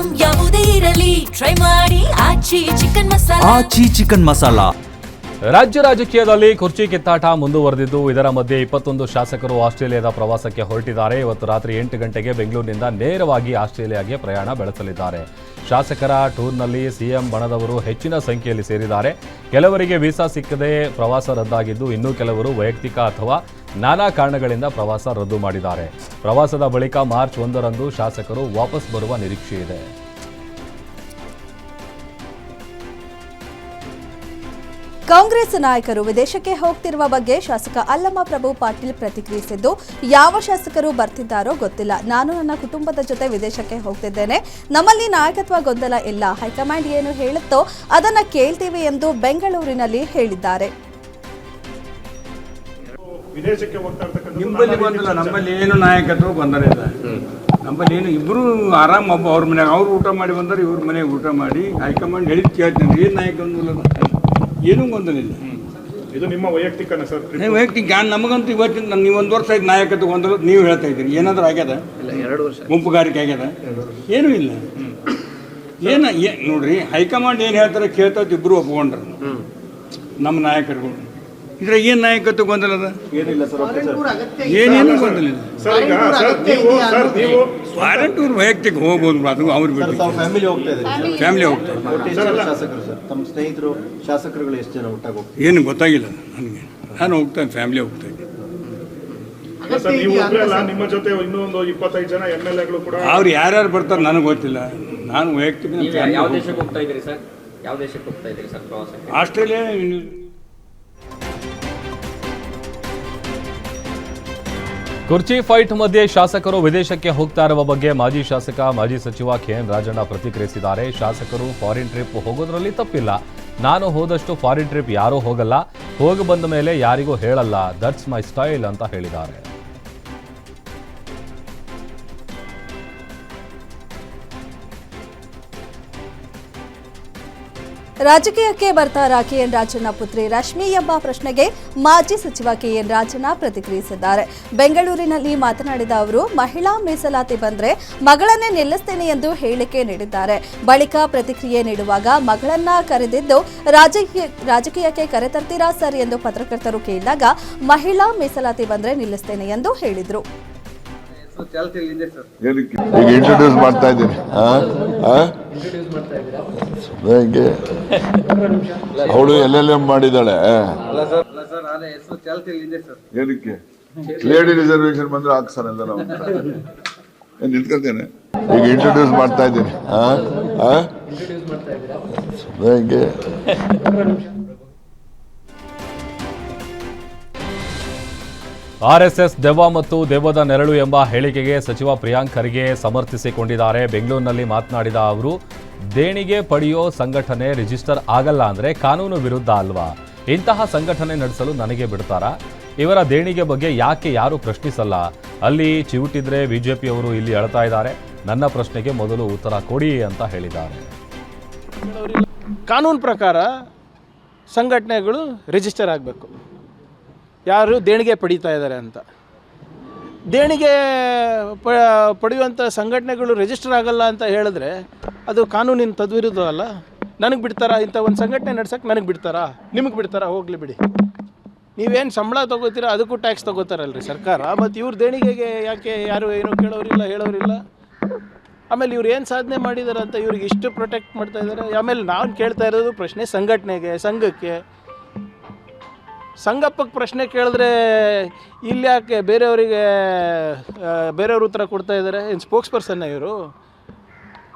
Item ಯಾವುದೇ ಇರಲಿ. Try ಮಾಡಿ. ಆಚಿ ಚಿಕನ್ ಮಸಾಲಾ. ಆಚಿ ಚಿಕನ್ ಮಸಾಲಾ. ರಾಜ್ಯ ರಾಜಕೀಯದಲ್ಲಿ ಕುರ್ಚಿ ಕಿತ್ತಾಟ ಮುಂದುವರೆದಿದ್ದು ಇದರ ಮಧ್ಯೆ ಇಪ್ಪತ್ತೊಂದು ಶಾಸಕರು ಆಸ್ಟ್ರೇಲಿಯಾದ ಪ್ರವಾಸಕ್ಕೆ ಹೊರಟಿದ್ದಾರೆ. ಇವತ್ತು ರಾತ್ರಿ ಎಂಟು ಗಂಟೆಗೆ ಬೆಂಗಳೂರಿನಿಂದ ನೇರವಾಗಿ ಆಸ್ಟ್ರೇಲಿಯಾಗೆ ಪ್ರಯಾಣ ಬೆಳೆಸಲಿದ್ದಾರೆ. ಶಾಸಕರ ಟೂರ್ನಲ್ಲಿ ಸಿಎಂ ಬಣದವರು ಹೆಚ್ಚಿನ ಸಂಖ್ಯೆಯಲ್ಲಿ ಸೇರಿದ್ದಾರೆ. ಕೆಲವರಿಗೆ ವೀಸಾ ಸಿಕ್ಕದೆ ಪ್ರವಾಸ ರದ್ದಾಗಿದ್ದು ಇನ್ನೂ ಕೆಲವರು ವೈಯಕ್ತಿಕ ಅಥವಾ ನಾನಾ ಕಾರಣಗಳಿಂದ ಪ್ರವಾಸ ರದ್ದು ಮಾಡಿದ್ದಾರೆ. ಪ್ರವಾಸದ ಬಳಿಕ ಮಾರ್ಚ್ ಒಂದರಂದು ಶಾಸಕರು ವಾಪಸ್ ಬರುವ ನಿರೀಕ್ಷೆ ಇದೆ. ಕಾಂಗ್ರೆಸ್ ನಾಯಕರು ವಿದೇಶಕ್ಕೆ ಹೋಗ್ತಿರುವ ಬಗ್ಗೆ ಶಾಸಕ ಅಲ್ಲಮ್ಮ ಪ್ರಭು ಪಾಟೀಲ್ ಪ್ರತಿಕ್ರಿಯಿಸಿದ್ದು, ಯಾವ ಶಾಸಕರು ಬರ್ತಿದ್ದಾರೋ ಗೊತ್ತಿಲ್ಲ. ನಾನು ನನ್ನ ಕುಟುಂಬದ ಜೊತೆ ವಿದೇಶಕ್ಕೆ ಹೋಗ್ತಿದ್ದೇನೆ. ನಮ್ಮಲ್ಲಿ ನಾಯಕತ್ವ ಗೊಂದಲ ಇಲ್ಲ. ಹೈಕಮಾಂಡ್ ಏನು ಹೇಳುತ್ತೋ ಅದನ್ನ ಕೇಳ್ತೀವಿ ಎಂದು ಬೆಂಗಳೂರಿನಲ್ಲಿ ಹೇಳಿದ್ದಾರೆ. ವಿದೇಶಕ್ಕೆ ಹೋಗ್ತಾ ಇರ್ತಕ್ಕಂಥ ನಿಮ್ಮಲ್ಲಿ ಬಂದಿಲ್ಲ ನಮ್ಮಲ್ಲಿ ಏನು ನಾಯಕತ್ವ ಗೊಂದಲ ಇಲ್ಲ. ನಮ್ಮಲ್ಲಿ ಏನು ಇಬ್ಬರು ಆರಾಮ್ ಒಬ್ಬ ಅವ್ರ ಮನೆಯಾಗ ಅವ್ರು ಊಟ ಮಾಡಿ ಬಂದರೆ ಇವ್ರ ಮನೆಗೆ ಊಟ ಮಾಡಿ ಹೈಕಮಾಂಡ್ ಹೇಳಿದ್ ಕೇಳ್ತೀನಿ. ಏನು ನಾಯಕ ಏನು ಏನೂ ಗೊಂದಲ ಇಲ್ಲ. ಇದು ನಿಮ್ಮ ವೈಯಕ್ತಿಕ ಸರ್? ನೀವು ವೈಯಕ್ತಿಕ ಜ್ಞಾನ ನಮಗಂತೂ ಇವತ್ತಿನ ನಾನು ನೀವು ಒಂದು ವರ್ಷ ಆಯ್ತು ನಾಯಕತ್ವ ಗೊಂದಲ ನೀವು ಹೇಳ್ತಾ ಇದ್ದೀರಿ. ಏನಾದರೂ ಆಗ್ಯದ? ಗುಂಪುಗಾರಿಕೆ ಆಗ್ಯದ? ಏನೂ ಇಲ್ಲ. ಏನ ಏ ನೋಡ್ರಿ ಹೈಕಮಾಂಡ್ ಏನು ಹೇಳ್ತಾರೆ ಕೇಳ್ತಾ ಇಬ್ರು ಒಪ್ಕೊಂಡ್ರು. ನಮ್ಮ ನಾಯಕರುಗಳು. ಇದ್ರಾಗ ಏನು ನಾಯಕತ್ವ ಗೊಂದಲ ಏನಿಲ್ಲ ಏನೇನು ಗೊಂದಲ ಇಲ್ಲ? ಸರ್ ಸರ್ ಸರ್ ವೈಯಕ್ತಿಕ ಹೋಗ್ಬೋದು ಅದು ಅವ್ರು ಬಿಟ್ಟು ಫ್ಯಾಮಿಲಿ ಹೋಗ್ತಾ ಇದ್ದೀರಿ. ಸರ್ ತಮ್ಮ ಸ್ನೇಹಿತರು ಶಾಸಕರುಗಳು ಎಷ್ಟು ಜನ ಒಟ್ಟಾಗಿ ಹೋಗ್ತಾರೆ ಏನು ಗೊತ್ತಾಗಿಲ್ಲ ನನಗೆ. ನಾನು ಹೋಗ್ತೇನೆ ಫ್ಯಾಮಿಲಿ ಹೋಗ್ತಾ ಇದ್ದೀನಿ ಸರ್ ನೀವು ಒಬ್ಬರೇ ಅಲ್ಲ ನಿಮ್ಮ ಜೊತೆ ಇನ್ನೊಂದು ಇಪ್ಪತ್ತೈದು ಜನ ಎಂ ಎಲ್ ಎಗಳು ಕೂಡ ಅವ್ರು ಯಾರ್ಯಾರು ಬರ್ತಾರೆ ನನಗೆ ಗೊತ್ತಿಲ್ಲ. ನಾನು ವೈಯಕ್ತಿಕ ನನ್ನ ಕುರ್ಚಿ ಫೈಟ್ ಮಧ್ಯೆ ಶಾಸಕರು ವಿದೇಶಕ್ಕೆ ಹೋಗ್ತಾ ಇರುವ ಬಗ್ಗೆ ಮಾಜಿ ಶಾಸಕ, ಮಾಜಿ ಸಚಿವ ಕೆಎನ್ ರಾಜಣ್ಣ ಪ್ರತಿಕ್ರಿಯಿಸಿದ್ದಾರೆ. ಶಾಸಕರು ಫಾರಿನ್ ಟ್ರಿಪ್ ಹೋಗೋದ್ರಲ್ಲಿ ತಪ್ಪಿಲ್ಲ. ನಾನು ಹೋದಷ್ಟು ಫಾರಿನ್ ಟ್ರಿಪ್ ಯಾರೂ ಹೋಗಲ್ಲ. ಹೋಗಿ ಬಂದ ಮೇಲೆ ಯಾರಿಗೂ ಹೇಳಲ್ಲ. ದಟ್ಸ್ ಮೈ ಸ್ಟೈಲ್ ಅಂತ ಹೇಳಿದ್ದಾರೆ. ರಾಜಕೀಯಕ್ಕೆ ಬರ್ತಾರಾ ಕೆಎನ್ ರಾಜಣ್ಣ ಪುತ್ರಿ ರಶ್ಮಿ ಎಂಬ ಪ್ರಶ್ನೆಗೆ ಮಾಜಿ ಸಚಿವ ಕೆಎನ್ ರಾಜಣ್ಣ ಪ್ರತಿಕ್ರಿಯಿಸಿದ್ದಾರೆ. ಬೆಂಗಳೂರಿನಲ್ಲಿ ಮಾತನಾಡಿದ ಅವರು, ಮಹಿಳಾ ಮೀಸಲಾತಿ ಬಂದ್ರೆ ಮಗಳನ್ನೇ ನಿಲ್ಲಿಸ್ತೇನೆ ಎಂದು ಹೇಳಿಕೆ ನೀಡಿದ್ದಾರೆ. ಬಳಿಕ ಪ್ರತಿಕ್ರಿಯೆ ನೀಡುವಾಗ ಮಗಳನ್ನ ಕರೆದಿದ್ದು, ರಾಜಕೀಯ, ರಾಜಕೀಯಕ್ಕೆ ಕರೆತರ್ತೀರಾ ಸರ್ ಎಂದು ಪತ್ರಕರ್ತರು ಕೇಳಿದಾಗ, ಮಹಿಳಾ ಮೀಸಲಾತಿ ಬಂದ್ರೆ ನಿಲ್ಲಿಸ್ತೇನೆ ಎಂದು ಹೇಳಿದರು. ಈಗ ಇಂಟ್ರೊಡ್ಯೂಸ್ ಮಾಡ್ತಾ ಇದ್ದೀನಿ. ಹೇಗೆ? ಅವಳು ಎಲ್ ಎಲ್ ಎಂ ಮಾಡಿದ್ದಾಳೆ ಏನಕ್ಕೆ? ಲೇಡಿ ರಿಸರ್ವೇಶನ್ ಬಂದ್ರೆ ಹಾಕ್ ನಾವು. ಎಲ್ಲ ನಿಂತ್ಕೊಳ್ತೇನೆ. ಈಗ ಇಂಟ್ರೊಡ್ಯೂಸ್ ಮಾಡ್ತಾ ಇದ್ದೀನಿ. ಹೇಗೆ? ಆರ್ಎಸ್ಎಸ್ ದೆವ್ವ ಮತ್ತು ದೆವ್ವದ ನೆರಳು ಎಂಬ ಹೇಳಿಕೆಗೆ ಸಚಿವ ಪ್ರಿಯಾಂಕ್ ಖರ್ಗೆ ಸಮರ್ಥಿಸಿಕೊಂಡಿದ್ದಾರೆ. ಬೆಂಗಳೂರಿನಲ್ಲಿ ಮಾತನಾಡಿದ ಅವರು, ದೇಣಿಗೆ ಪಡೆಯೋ ಸಂಘಟನೆ ರಿಜಿಸ್ಟರ್ ಆಗಲ್ಲ ಅಂದರೆ ಕಾನೂನು ವಿರುದ್ಧ ಅಲ್ವಾ? ಇಂತಹ ಸಂಘಟನೆ ನಡೆಸಲು ನನಗೆ ಬಿಡ್ತಾರಾ? ಇವರ ದೇಣಿಗೆ ಬಗ್ಗೆ ಯಾಕೆ ಯಾರು ಪ್ರಶ್ನಿಸಲ್ಲ? ಅಲ್ಲಿ ಚಿವುಟಿದ್ರೆ ಬಿಜೆಪಿಯವರು ಇಲ್ಲಿ ಅಳ್ತಾ ಇದ್ದಾರೆ. ನನ್ನ ಪ್ರಶ್ನೆಗೆ ಮೊದಲು ಉತ್ತರ ಕೊಡಿ ಅಂತ ಹೇಳಿದ್ದಾರೆ. ಕಾನೂನು ಪ್ರಕಾರ ಸಂಘಟನೆಗಳು ರಿಜಿಸ್ಟರ್ ಆಗಬೇಕು. ಯಾರು ದೇಣಿಗೆ ಪಡೀತಾ ಇದ್ದಾರೆ ಅಂತ. ದೇಣಿಗೆ ಪ ಪಡೆಯುವಂಥ ಸಂಘಟನೆಗಳು ರಿಜಿಸ್ಟರ್ ಆಗಲ್ಲ ಅಂತ ಹೇಳಿದ್ರೆ ಅದು ಕಾನೂನಿನ ತದ್ವಿರುದ್ಧ ಅಲ್ಲ? ನನಗೆ ಬಿಡ್ತಾರಾ? ಇಂಥ ಒಂದು ಸಂಘಟನೆ ನಡ್ಸೋಕ್ಕೆ ನನಗೆ ಬಿಡ್ತಾರಾ? ನಿಮಗೆ ಬಿಡ್ತಾರಾ? ಹೋಗಲಿ ಬಿಡಿ. ನೀವೇನು ಸಂಬಳ ತೊಗೋತೀರಾ? ಅದಕ್ಕೂ ಟ್ಯಾಕ್ಸ್ ತೊಗೋತಾರಲ್ರಿ ಸರ್ಕಾರ. ಮತ್ತು ಇವ್ರ ದೇಣಿಗೆಗೆ ಯಾಕೆ ಯಾರು ಏನೂ ಕೇಳೋರಿಲ್ಲ, ಹೇಳೋರಿಲ್ಲ? ಆಮೇಲೆ ಇವ್ರು ಏನು ಸಾಧನೆ ಮಾಡಿದ್ದಾರೆ ಅಂತ ಇವ್ರಿಗೆ ಇಷ್ಟು ಪ್ರೊಟೆಕ್ಟ್ ಮಾಡ್ತಾ ಇದ್ದಾರೆ ಆಮೇಲೆ ನಾನು ಕೇಳ್ತಾ ಇರೋದು ಪ್ರಶ್ನೆ ಸಂಘಟನೆಗೆ, ಸಂಘಕ್ಕೆ. ಸಂಗಪ್ಪಕ್ಕೆ ಪ್ರಶ್ನೆ ಕೇಳಿದ್ರೆ ಇಲ್ಲಿ ಯಾಕೆ ಬೇರೆಯವರಿಗೆ ಬೇರೆಯವ್ರ ಉತ್ತರ ಕೊಡ್ತಾ ಇದ್ದಾರೆ? ಏನು ಸ್ಪೋಕ್ಸ್ ಪರ್ಸನ್ನ ಇವರು?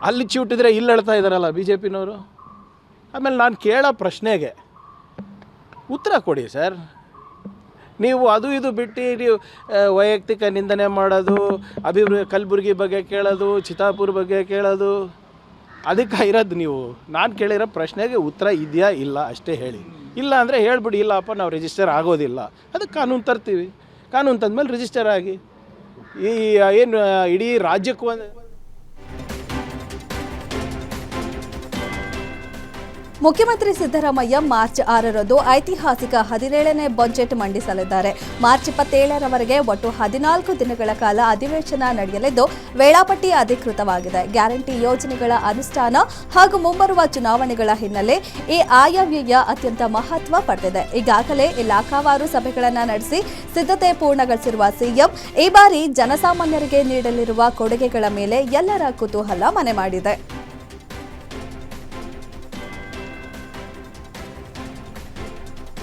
ಅಲ್ಲಿ ಚಿವುಟಿದ್ರೆ ಇಲ್ಲಿ ಹೇಳ್ತಾ ಇದ್ದಾರಲ್ಲ ಬಿ ಜೆ ಪಿನವರು ಆಮೇಲೆ ನಾನು ಕೇಳೋ ಪ್ರಶ್ನೆಗೆ ಉತ್ತರ ಕೊಡಿ ಸರ್. ನೀವು ಅದು ಇದು ಬಿಟ್ಟು ನೀವು ವೈಯಕ್ತಿಕ ನಿಂದನೆ ಮಾಡೋದು ಅಭಿವೃದ್ಧಿ ಕಲಬುರ್ಗಿ ಬಗ್ಗೆ ಕೇಳೋದು ಚಿತಾಪುರ ಬಗ್ಗೆ ಕೇಳೋದು, ಅದಕ್ಕೆ ಇರೋದು ನೀವು. ನಾನು ಕೇಳಿರೋ ಪ್ರಶ್ನೆಗೆ ಉತ್ತರ ಇದೆಯಾ ಇಲ್ಲ ಅಷ್ಟೇ ಹೇಳಿ. ಇಲ್ಲ ಅಂದರೆ ಹೇಳ್ಬಿಡಿ, ಇಲ್ಲಪ್ಪ, ನಾವು ರಿಜಿಸ್ಟರ್ ಆಗೋದಿಲ್ಲ. ಅದಕ್ಕೆ ಕಾನೂನು ತರ್ತೀವಿ. ಕಾನೂನು ತಂದಮೇಲೆ ರಿಜಿಸ್ಟರ್ ಆಗಿ. ಈ ಏನು ಇಡೀ ರಾಜ್ಯಕ್ಕೂ ಮುಖ್ಯಮಂತ್ರಿ ಸಿದ್ದರಾಮಯ್ಯ ಮಾರ್ಚ್ ಆರರಂದು ಐತಿಹಾಸಿಕ ಹದಿನೇಳನೇ ಬಜೆಟ್ ಮಂಡಿಸಲಿದ್ದಾರೆ. ಮಾರ್ಚ್ ಇಪ್ಪತ್ತೇಳರವರೆಗೆ ಒಟ್ಟು ಹದಿನಾಲ್ಕು ದಿನಗಳ ಕಾಲ ಅಧಿವೇಶನ ನಡೆಯಲಿದ್ದು, ವೇಳಾಪಟ್ಟಿ ಅಧಿಕೃತವಾಗಿದೆ. ಗ್ಯಾರಂಟಿ ಯೋಜನೆಗಳ ಅನುಷ್ಠಾನ ಹಾಗೂ ಮುಂಬರುವ ಚುನಾವಣೆಗಳ ಹಿನ್ನೆಲೆ ಈ ಆಯವ್ಯಯ ಅತ್ಯಂತ ಮಹತ್ವ ಪಡೆದಿದೆ. ಈಗಾಗಲೇ ಇಲಾಖಾವಾರು ಸಭೆಗಳನ್ನು ನಡೆಸಿ ಸಿದ್ಧತೆ ಪೂರ್ಣಗೊಳಿಸಿರುವ ಸಿಎಂ, ಈ ಬಾರಿ ಜನಸಾಮಾನ್ಯರಿಗೆ ನೀಡಲಿರುವ ಕೊಡುಗೆಗಳ ಮೇಲೆ ಎಲ್ಲರ ಕುತೂಹಲ ಮನೆ ಮಾಡಿದೆ.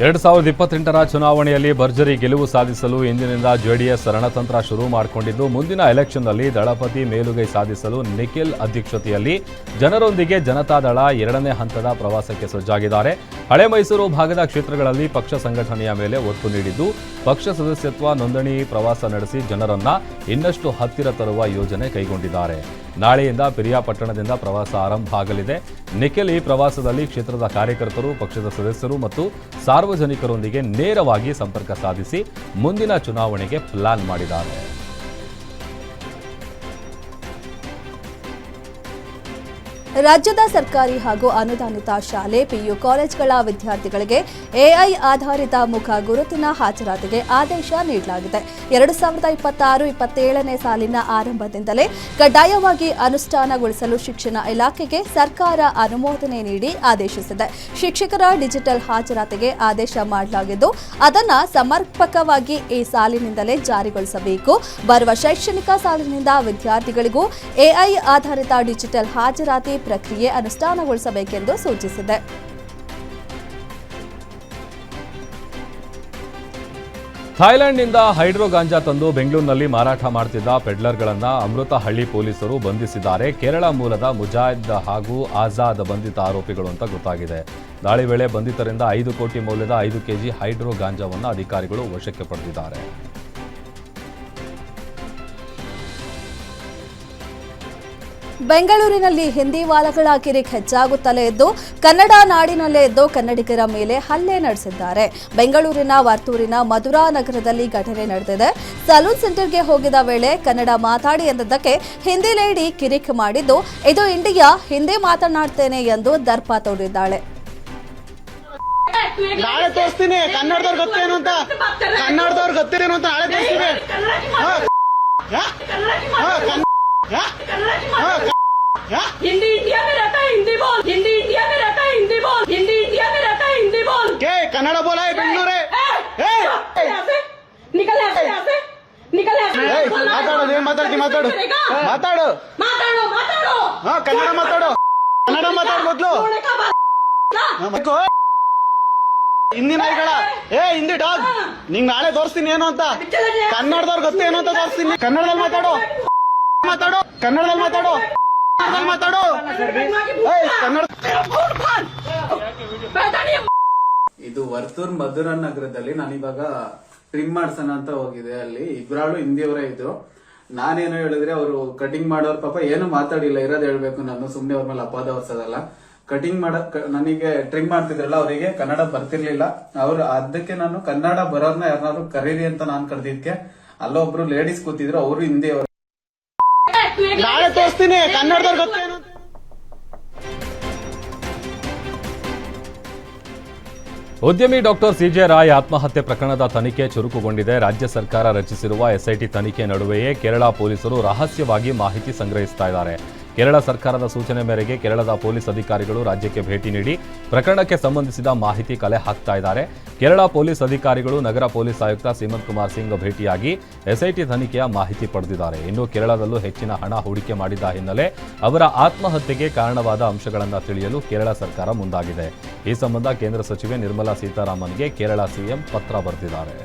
ಎರಡು ಸಾವಿರದ ಇಪ್ಪತ್ತೆಂಟರ ಚುನಾವಣೆಯಲ್ಲಿ ಭರ್ಜರಿ ಗೆಲುವು ಸಾಧಿಸಲು ಇಂದಿನಿಂದ ಜೆಡಿಎಸ್ ರಣತಂತ್ರ ಶುರು ಮಾಡಿಕೊಂಡಿದ್ದು, ಮುಂದಿನ ಎಲೆಕ್ಷನ್ನಲ್ಲಿ ದಳಪತಿ ಮೇಲುಗೈ ಸಾಧಿಸಲು ನಿಖಿಲ್ ಅಧ್ಯಕ್ಷತೆಯಲ್ಲಿ ಜನರೊಂದಿಗೆ ಜನತಾದಳ ಎರಡನೇ ಹಂತದ ಪ್ರವಾಸಕ್ಕೆ ಸಜ್ಜಾಗಿದ್ದಾರೆ. ಹಳೆ ಮೈಸೂರು ಭಾಗದ ಕ್ಷೇತ್ರಗಳಲ್ಲಿ ಪಕ್ಷ ಸಂಘಟನೆಯ ಮೇಲೆ ಒತ್ತು ನೀಡಿದ್ದು, ಪಕ್ಷ ಸದಸ್ಯತ್ವ ನೋಂದಣಿ ಪ್ರವಾಸ ನಡೆಸಿ ಜನರನ್ನ ಇನ್ನಷ್ಟು ಹತ್ತಿರ ತರುವ ಯೋಜನೆ ಕೈಗೊಂಡಿದ್ದಾರೆ. ನಾಳೆಯಿಂದ ಪಿರಿಯಾಪಟ್ಟಣದಿಂದ ಪ್ರವಾಸ ಆರಂಭ ಆಗಲಿದೆ ನಿಖಿಲ್ ಈ ಪ್ರವಾಸದಲ್ಲಿ ಕ್ಷೇತ್ರದ ಕಾರ್ಯಕರ್ತರು, ಪಕ್ಷದ ಸದಸ್ಯರು ಮತ್ತು ಸಾರ್ವಜನಿಕರೊಂದಿಗೆ ನೇರವಾಗಿ ಸಂಪರ್ಕ ಸಾಧಿಸಿ ಮುಂದಿನ ಚುನಾವಣೆಗೆ ಪ್ಲಾನ್ ಮಾಡಿದ್ದಾರೆ. ರಾಜ್ಯದ ಸರ್ಕಾರಿ ಹಾಗೂ ಅನುದಾನಿತ ಶಾಲೆ, ಪಿಯು ಕಾಲೇಜ್ಗಳ ವಿದ್ಯಾರ್ಥಿಗಳಿಗೆ ಎಐ ಆಧಾರಿತ ಮುಖ ಗುರುತಿನ ಹಾಜರಾತಿಗೆ ಆದೇಶ ನೀಡಲಾಗಿದೆ. ಎರಡು ಸಾವಿರದ ಇಪ್ಪತ್ತಾರು ಇಪ್ಪತ್ತೇಳನೇ ಸಾಲಿನ ಆರಂಭದಿಂದಲೇ ಕಡ್ಡಾಯವಾಗಿ ಅನುಷ್ಠಾನಗೊಳಿಸಲು ಶಿಕ್ಷಣ ಇಲಾಖೆಗೆ ಸರ್ಕಾರ ಅನುಮೋದನೆ ನೀಡಿ ಆದೇಶಿಸಿದೆ. ಶಿಕ್ಷಕರ ಡಿಜಿಟಲ್ ಹಾಜರಾತಿಗೆ ಆದೇಶ ಮಾಡಲಾಗಿದ್ದು, ಅದನ್ನು ಸಮರ್ಪಕವಾಗಿ ಈ ಸಾಲಿನಿಂದಲೇ ಜಾರಿಗೊಳಿಸಬೇಕು. ಬರುವ ಶೈಕ್ಷಣಿಕ ಸಾಲಿನಿಂದ ವಿದ್ಯಾರ್ಥಿಗಳಿಗೂ ಎಐ ಆಧಾರಿತ ಡಿಜಿಟಲ್ ಹಾಜರಾತಿ ಪ್ರಕ್ರಿಯೆ ಅನುಷ್ಠಾನಗೊಳಿಸಬೇಕೆಂದು ಸೂಚಿಸಿದೆ. ಥಾಯ್ಲೆಂಡ್ನಿಂದ ಹೈಡ್ರೋ ಗಾಂಜಾ ತಂದು ಬೆಂಗಳೂರಿನಲ್ಲಿ ಮಾರಾಟ ಮಾಡ್ತಿದ್ದ ಪೆಡ್ಲರ್ಗಳನ್ನು ಅಮೃತಹಳ್ಳಿ ಪೊಲೀಸರು ಬಂಧಿಸಿದ್ದಾರೆ. ಕೇರಳ ಮೂಲದ ಮುಜಾಹಿದ್ ಹಾಗೂ ಆಜಾದ್ ಬಂಧಿತ ಆರೋಪಿಗಳು ಅಂತ ಗೊತ್ತಾಗಿದೆ. ದಾಳಿ ವೇಳೆ ಬಂಧಿತರಿಂದ ಐದು ಕೋಟಿ ಮೌಲ್ಯದ ಐದು ಕೆಜಿ ಹೈಡ್ರೋ ಗಾಂಜಾವನ್ನು ಅಧಿಕಾರಿಗಳು ವಶಕ್ಕೆ ಪಡೆದಿದ್ದಾರೆ. ಬೆಂಗಳೂರಿನಲ್ಲಿ ಹಿಂದಿ ವಾಲಗಳ ಕಿರಿಕ್ ಹೆಚ್ಚಾಗುತ್ತಲೇ ಇದ್ದು ಕನ್ನಡ ನಾಡಿನಲ್ಲೇ ಇದ್ದು ಕನ್ನಡಿಗರ ಮೇಲೆ ಹಲ್ಲೆ ನಡೆಸಿದ್ದಾರೆ. ಬೆಂಗಳೂರಿನ ವರ್ತೂರಿನ ಮಧುರಾ ನಗರದಲ್ಲಿ ಘಟನೆ ನಡೆದಿದೆ. ಸಲೂನ್ ಸೆಂಟರ್ಗೆ ಹೋಗಿದ ವೇಳೆ ಕನ್ನಡ ಮಾತಾಡಿ ಎಂದದ್ದಕ್ಕೆ ಹಿಂದಿ ಲೇಡಿ ಕಿರಿಕ್ ಮಾಡಿದ್ದು ಇದು ಇಂಡಿಯಾ ಹಿಂದಿ ಮಾತನಾಡ್ತೇನೆ ಎಂದು ದರ್ಪ ತೋರಿದ್ದಾಳೆ ನಾಳೆ ತೋರಿಸ್ತೀನಿ. ಕನ್ನಡದವ್ರು ಗೊತ್ತೇನು ಅಂತ. ಕನ್ನಡದವ್ರು ಗೊತ್ತೇನು ಅಂತ ನಾಳೆ ತೋರಿಸ್ತೀನಿ. ಹಾ. ಹಾ? ಹಾ, ಕನ್- ಹಾ? ಹಾ, ಕ- ಹಾ? हिंदी इंडिया में रहता है हिंदी बोल हिंदी इंडिया में रहता है हिंदी बोल हिंदी इंडिया में रहता है हिंदी बोल ಏ ಕನ್ನಡ ಬೋಲ ಬೆಂಗಳೂರೇ ಏ यहाँ से निकल यहाँ से यहाँ से निकल यहाँ से ಏಯ್, ಮಾತಾಡು ಏನ್ ಮಾತಾಡ್ತಿ ಮಾತಾಡು ಮಾತಾಡು माताड़ो माताड़ो ಹಾ ಕನ್ನಡ ಮಾತಾಡು ಕನ್ನಡ ಮಾತಾಡು ಮೊದ್ಲು सोने का बात ಹಾ, ಮಕ್ಕಳು. ಹಿಂದಿ ನಾಯಿಗಳ ಏ ಹಿಂದಿ ಡಾಗ್ ನಿಂಗ್ ನಾಳೆ ತೋರಿಸ್ತೀನಿ ಏನು ಅಂತ ಕನ್ನಡದವ್ರು ಗೊತ್ತೇನು ಅಂತ ತೋರಿಸ್ತೀನಿ ಕನ್ನಡದಲ್ಲಿ ಮಾತಾಡು ಮಾತಾಡು ಕನ್ನಡದಲ್ಲಿ ಮಾತಾಡು ಕನ್ನಡದಲ್ಲಿ ಇದು ವರ್ತೂರ್ ಮಧುರ ನಗರದಲ್ಲಿ ನಾನಿವಾಗ ಟ್ರಿಮ್ ಮಾಡ್ಸೋಣ ಅಂತ ಹೋಗಿದೆ. ಅಲ್ಲಿ ಇಬ್ರಾಳು ಹಿಂದಿಯವರೇ ಇದ್ರು ನಾನೇನು ಹೇಳಿದ್ರೆ ಅವರು ಕಟಿಂಗ್ ಮಾಡೋರ್ ಪಾಪ ಏನು ಮಾತಾಡಿಲ್ಲ, ಇರೋದು ಹೇಳ್ಬೇಕು ನಾನು. ಸುಮ್ನೆ ಅವ್ರ ಮೇಲೆ ಅಪಾದ ಹೊಸದಲ್ಲ ಕಟಿಂಗ್ ಮಾಡ ನನಗೆ ಟ್ರಿಮ್ ಮಾಡ್ತಿದ್ರಲ್ಲ, ಅವರಿಗೆ ಕನ್ನಡ ಬರ್ತಿರ್ಲಿಲ್ಲ. ಅವ್ರು ಅದಕ್ಕೆ ನಾನು ಕನ್ನಡ ಬರೋರ್ನ ಯಾರನ್ನಾದ್ರು ಕರೀರಿ ಅಂತ ನಾನು ಕರೆದಿದ್ಕೆ. ಅಲ್ಲೊಬ್ರು ಲೇಡೀಸ್ ಕೂತಿದ್ರು, ಅವರು ಹಿಂದಿಯವರು. ನಾಳೆ ತೋರಿಸ್ತೀನಿ. ಕನ್ನಡದವ್ರು ಗೊತ್ತೇನು ಉದ್ಯಮಿ ಡಾಕ್ಟರ್ ಸಿಜೆ ರಾಯ್ ಆತ್ಮಹತ್ಯೆ ಪ್ರಕರಣದ ತನಿಖೆ ಚುರುಕುಗೊಂಡಿದೆ. ರಾಜ್ಯ ಸರ್ಕಾರ ರಚಿಸಿರುವ ಎಸ್ಐಟಿ ತನಿಖೆ ನಡುವೆಯೇ ಕೇರಳ ಪೊಲೀಸರು ರಹಸ್ಯವಾಗಿ ಮಾಹಿತಿ ಸಂಗ್ರಹಿಸ್ತಾ ಇದ್ದಾರೆ. ಕೇರಳ ಸರ್ಕಾರದ ಸೂಚನೆ ಮೇರೆಗೆ ಕೇರಳದ ಪೊಲೀಸ್ ಅಧಿಕಾರಿಗಳು ರಾಜ್ಯಕ್ಕೆ ಭೇಟಿ ನೀಡಿ ಪ್ರಕರಣಕ್ಕೆ ಸಂಬಂಧಿಸಿದ ಮಾಹಿತಿ ಕಲೆ ಹಾಕ್ತಾ ಇದ್ದಾರೆ. ಕೇರಳ ಪೊಲೀಸ್ ಅಧಿಕಾರಿಗಳು ನಗರ ಪೊಲೀಸ್ ಆಯುಕ್ತ ಸೀಮಂತ್ ಕುಮಾರ್ ಸಿಂಗ್ ಭೇಟಿಯಾಗಿ ಎಸ್ಐಟಿ ತನಿಖೆಯ ಮಾಹಿತಿ ಪಡೆದಿದ್ದಾರೆ. ಇನ್ನು ಕೇರಳದಲ್ಲೂ ಹೆಚ್ಚಿನ ಹಣ ಹೂಡಿಕೆ ಮಾಡಿದ ಹಿನ್ನೆಲೆ ಅವರ ಆತ್ಮಹತ್ಯೆಗೆ ಕಾರಣವಾದ ಅಂಶಗಳನ್ನು ತಿಳಿಯಲು ಕೇರಳ ಸರ್ಕಾರ ಮುಂದಾಗಿದೆ. ಈ ಸಂಬಂಧ ಕೇಂದ್ರ ಸಚಿವೆ ನಿರ್ಮಲಾ ಸೀತಾರಾಮನ್ಗೆ ಕೇರಳ ಸಿಎಂ ಪತ್ರ ಬರೆದಿದ್ದಾರೆ.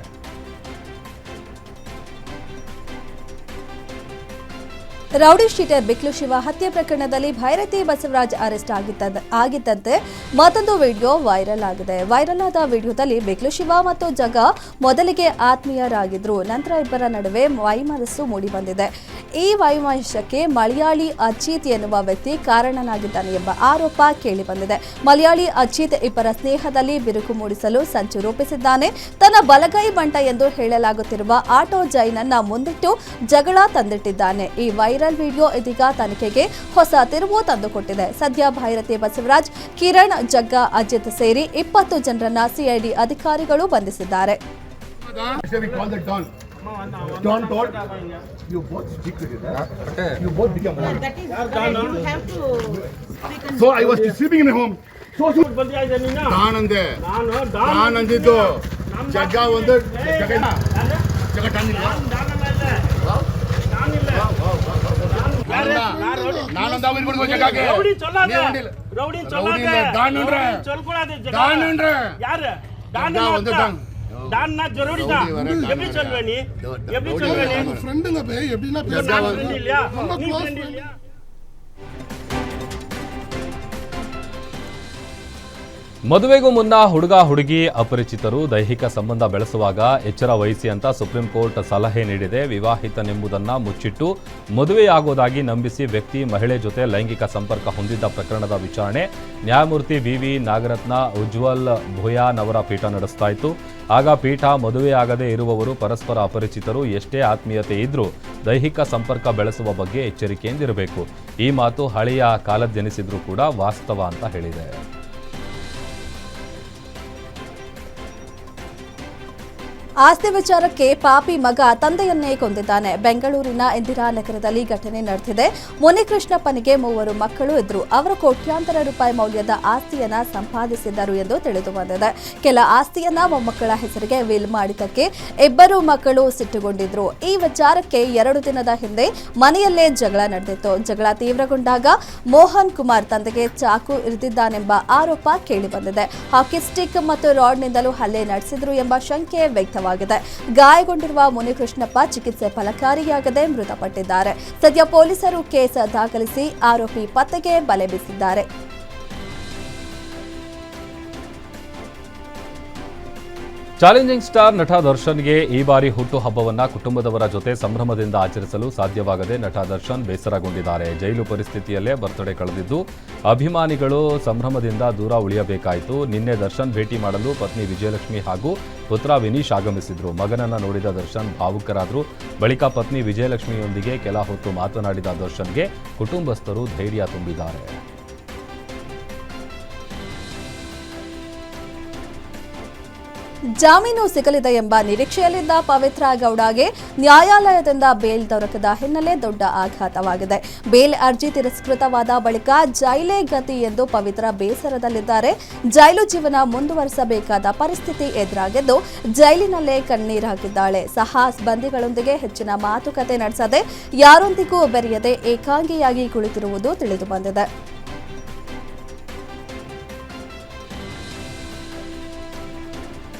ರೌಡಿ ಶೀಟರ್ ಬಿಕ್ಲು ಶಿವ ಹತ್ಯೆ ಪ್ರಕರಣದಲ್ಲಿ ಭೈರತಿ ಬಸವರಾಜ್ ಅರೆಸ್ಟ್ ಆಗಿದ್ದ- ಆಗಿದ್ದಂತೆ ಮತ್ತೊಂದು ವಿಡಿಯೋ ವೈರಲ್ ಆಗಿದೆ. ವೈರಲ್ ಆದ ವಿಡಿಯೋದಲ್ಲಿ ಬಿಕ್ಲು ಶಿವ ಮತ್ತು ಜಗ ಮೊದಲಿಗೆ ಆತ್ಮೀಯರಾಗಿದ್ರು. ನಂತರ ಇಬ್ಬರ ನಡುವೆ ವೈಮನಸ್ಸು ಮೂಡಿಬಂದಿದೆ ಈ ವೈಮನಸ್ಯಕ್ಕೆ ಮಲಯಾಳಿ ಅಜಿತ್ ಎನ್ನುವ ವ್ಯಕ್ತಿ ಕಾರಣನಾಗಿದ್ದಾನೆ ಎಂಬ ಆರೋಪ ಕೇಳಿಬಂದಿದೆ ಮಲಯಾಳಿ ಅಜಿತ್ ಇಬ್ಬರ ಸ್ನೇಹದಲ್ಲಿ ಬಿರುಕು ಮೂಡಿಸಲು ಸಂಚು ರೂಪಿಸಿದ್ದಾನೆ. ತನ್ನ ಬಲಗೈ ಬಂಟ ಎಂದು ಹೇಳಲಾಗುತ್ತಿರುವ ಆಟೋ ಜೈನನ್ನ ಮುಂದಿಟ್ಟು ಜಗಳ ತಂದಿಟ್ಟಿದ್ದಾನೆ. ಈ ವೈರಲ್ ವೈರಲ್ ವಿಡಿಯೋ ಇದೀಗ ತನಿಖೆಗೆ ಹೊಸ ತಿರುವು ತಂದುಕೊಟ್ಟಿದೆ. ಸದ್ಯ ಭೈರತಿ ಬಸವರಾಜ್ ಕಿರಣ್ ಜಗ್ಗಾ ಅಜಿತ್ ಸೇರಿ ಇಪ್ಪತ್ತು ಜನರನ್ನ ಸಿಐಡಿ ಅಧಿಕಾರಿಗಳು ಬಂಧಿಸಿದ್ದಾರೆ. நானும் தான் உயிர் கொடுக்க கேக்காக்கு ரவுடி சொல்லாத. ரவுடி சொல்லாத. டான்ன்ற சொல்லக்கூடாது. டான்ன்ற யாரு? டான் வந்து டான்னா ஜரோடி தான். எப்படி சொல்வே நீ? எப்படி சொல்வே நீ? ஃப்ரெண்டுங்க பே எப்படினா பேசுறாங்க. இல்லையா? ரொம்ப க்ளோஸ் இல்லையா? ಮದುವೆಗೂ ಮುನ್ನ ಹುಡುಗ ಹುಡುಗಿ ಅಪರಿಚಿತರು ದೈಹಿಕ ಸಂಬಂಧ ಬೆಳೆಸುವಾಗ ಎಚ್ಚರ ವಹಿಸಿ ಅಂತ ಸುಪ್ರೀಂ ಕೋರ್ಟ್ ಸಲಹೆ ನೀಡಿದೆ. ವಿವಾಹಿತನೆಂಬುದನ್ನು ಮುಚ್ಚಿಟ್ಟು ಮದುವೆಯಾಗೋದಾಗಿ ನಂಬಿಸಿ ವ್ಯಕ್ತಿ ಮಹಿಳೆ ಜೊತೆ ಲೈಂಗಿಕ ಸಂಪರ್ಕ ಹೊಂದಿದ್ದ ಪ್ರಕರಣದ ವಿಚಾರಣೆ. ನ್ಯಾಯಮೂರ್ತಿ ವಿವಿ ನಾಗರತ್ನ, ಉಜ್ವಲ್ ಭುಯಾನ್ ಅವರ ಪೀಠ ನಡೆಸ್ತಾ ಇತ್ತು. ಆಗ ಪೀಠ ಮದುವೆಯಾಗದೇ ಇರುವವರು ಪರಸ್ಪರ ಅಪರಿಚಿತರು ಎಷ್ಟೇ ಆತ್ಮೀಯತೆ ಇದ್ರೂ ದೈಹಿಕ ಸಂಪರ್ಕ ಬೆಳೆಸುವ ಬಗ್ಗೆ ಎಚ್ಚರಿಕೆಯಿಂದಿರಬೇಕು. ಈ ಮಾತು ಹಳೆಯ ಕಾಲದ್ದೆನಿಸಿದ್ರೂ ಕೂಡ ವಾಸ್ತವ ಅಂತ ಹೇಳಿದೆ. ಆಸ್ತಿ ವಿಚಾರಕ್ಕೆ ಪಾಪಿ ಮಗ ತಂದೆಯನ್ನೇ ಕೊಂದಿದ್ದಾನೆ. ಬೆಂಗಳೂರಿನ ಇಂದಿರಾನಗರದಲ್ಲಿ ಘಟನೆ ನಡೆದಿದೆ. ಮುನಿಕೃಷ್ಣಪ್ಪನಿಗೆ ಮೂವರು ಮಕ್ಕಳು ಇದ್ರು ಅವರು ಕೋಟ್ಯಾಂತರ ರೂಪಾಯಿ ಮೌಲ್ಯದ ಆಸ್ತಿಯನ್ನ ಸಂಪಾದಿಸಿದ್ದರು ಎಂದು ತಿಳಿದು ಬಂದಿದೆ. ಕೆಲ ಆಸ್ತಿಯನ್ನ ಮೊಮ್ಮಕ್ಕಳ ಹೆಸರಿಗೆ ವಿಲ್ ಮಾಡಿದ್ದಕ್ಕೆ ಇಬ್ಬರು ಮಕ್ಕಳು ಸಿಟ್ಟುಗೊಂಡಿದ್ರು. ಈ ವಿಚಾರಕ್ಕೆ ಎರಡು ದಿನದ ಹಿಂದೆ ಮನೆಯಲ್ಲೇ ಜಗಳ ನಡೆದಿತ್ತು. ಜಗಳ ತೀವ್ರಗೊಂಡಾಗ ಮೋಹನ್ ಕುಮಾರ್ ತಂದೆಗೆ ಚಾಕು ಇರಿದಿದ್ದಾನೆಂಬ ಆರೋಪ ಕೇಳಿಬಂದಿದೆ ಹಾಕಿ ಸ್ಟಿಕ್ ಮತ್ತು ರಾಡ್ನಿಂದಲೂ ಹಲ್ಲೆ ನಡೆಸಿದ್ರು ಎಂಬ ಶಂಕೆ ವ್ಯಕ್ತವಾಗಿದೆ. ಗಾಯಗೊಂಡಿರುವ ಮುನಿಕೃಷ್ಣಪ್ಪ ಚಿಕಿತ್ಸೆ ಫಲಕಾರಿಯಾಗದೆ ಮೃತಪಟ್ಟಿದ್ದಾರೆ. ಸದ್ಯ ಪೊಲೀಸರು ಕೇಸ್ ದಾಖಲಿಸಿ ಆರೋಪಿ ಪತ್ತೆಗೆ ಬಲೆ ಬೀಸಿದ್ದಾರೆ. ಚಾಲೆಂಜಿಂಗ್ ಸ್ಟಾರ್ ನಟ ದರ್ಶನ್ಗೆ ಈ ಬಾರಿ ಹುಟ್ಟುಹಬ್ಬವನ್ನ ಕುಟುಂಬದವರ ಜೊತೆ ಸಂಭ್ರಮದಿಂದ ಆಚರಿಸಲು ಸಾಧ್ಯವಾಗದೆ ನಟ ದರ್ಶನ್ ಬೇಸರಗೊಂಡಿದ್ದಾರೆ. ಜೈಲು ಪರಿಸ್ಥಿತಿಯಲ್ಲೇ ಬರ್ತ್ಡೇ ಕಳೆದಿದ್ದು, ಅಭಿಮಾನಿಗಳು ಸಂಭ್ರಮದಿಂದ ದೂರ ಉಳಿಯಬೇಕಾಯಿತು. ನಿನ್ನೆ ದರ್ಶನ್ ಭೇಟಿ ಮಾಡಲು ಪತ್ನಿ ವಿಜಯಲಕ್ಷ್ಮಿ ಹಾಗೂ ಪುತ್ರ ವಿನೀಶ್ ಆಗಮಿಸಿದ್ರು. ಮಗನನ್ನ ನೋಡಿದ ದರ್ಶನ್ ಭಾವುಕರಾದರು. ಬಳಿಕ ಪತ್ನಿ ವಿಜಯಲಕ್ಷ್ಮಿಯೊಂದಿಗೆ ಕೆಲ ಹೊತ್ತು ಮಾತನಾಡಿದ ದರ್ಶನ್ಗೆ ಕುಟುಂಬಸ್ಥರು ಧೈರ್ಯ ತುಂಬಿದ್ದಾರೆ. ಜಾಮೀನು ಸಿಗಲಿದೆ ಎಂಬ ನಿರೀಕ್ಷೆಯಲ್ಲಿದ್ದ ಪವಿತ್ರ ಗೌಡಗೆ ನ್ಯಾಯಾಲಯದಿಂದ ಬೇಲ್ ದೊರಕದ ಹಿನ್ನೆಲೆ ದೊಡ್ಡ ಆಘಾತವಾಗಿದೆ. ಬೇಲ್ ಅರ್ಜಿ ತಿರಸ್ಕೃತವಾದ ಬಳಿಕ ಜೈಲೇ ಗತಿ ಎಂದು ಪವಿತ್ರ ಬೇಸರದಲ್ಲಿದ್ದಾರೆ. ಜೈಲು ಜೀವನ ಮುಂದುವರಿಸಬೇಕಾದ ಪರಿಸ್ಥಿತಿ ಎದುರಾಗಿದ್ದು ಜೈಲಿನಲ್ಲೇ ಕಣ್ಣೀರಾಗಿದ್ದಾಳೆ ಸಹ ಬಂದಿಗಳೊಂದಿಗೆ ಹೆಚ್ಚಿನ ಮಾತುಕತೆ ನಡೆಸದೆ ಯಾರೊಂದಿಗೂ ಬೆರೆಯದೆ ಏಕಾಂಗಿಯಾಗಿ ಕುಳಿತಿರುವುದು ತಿಳಿದು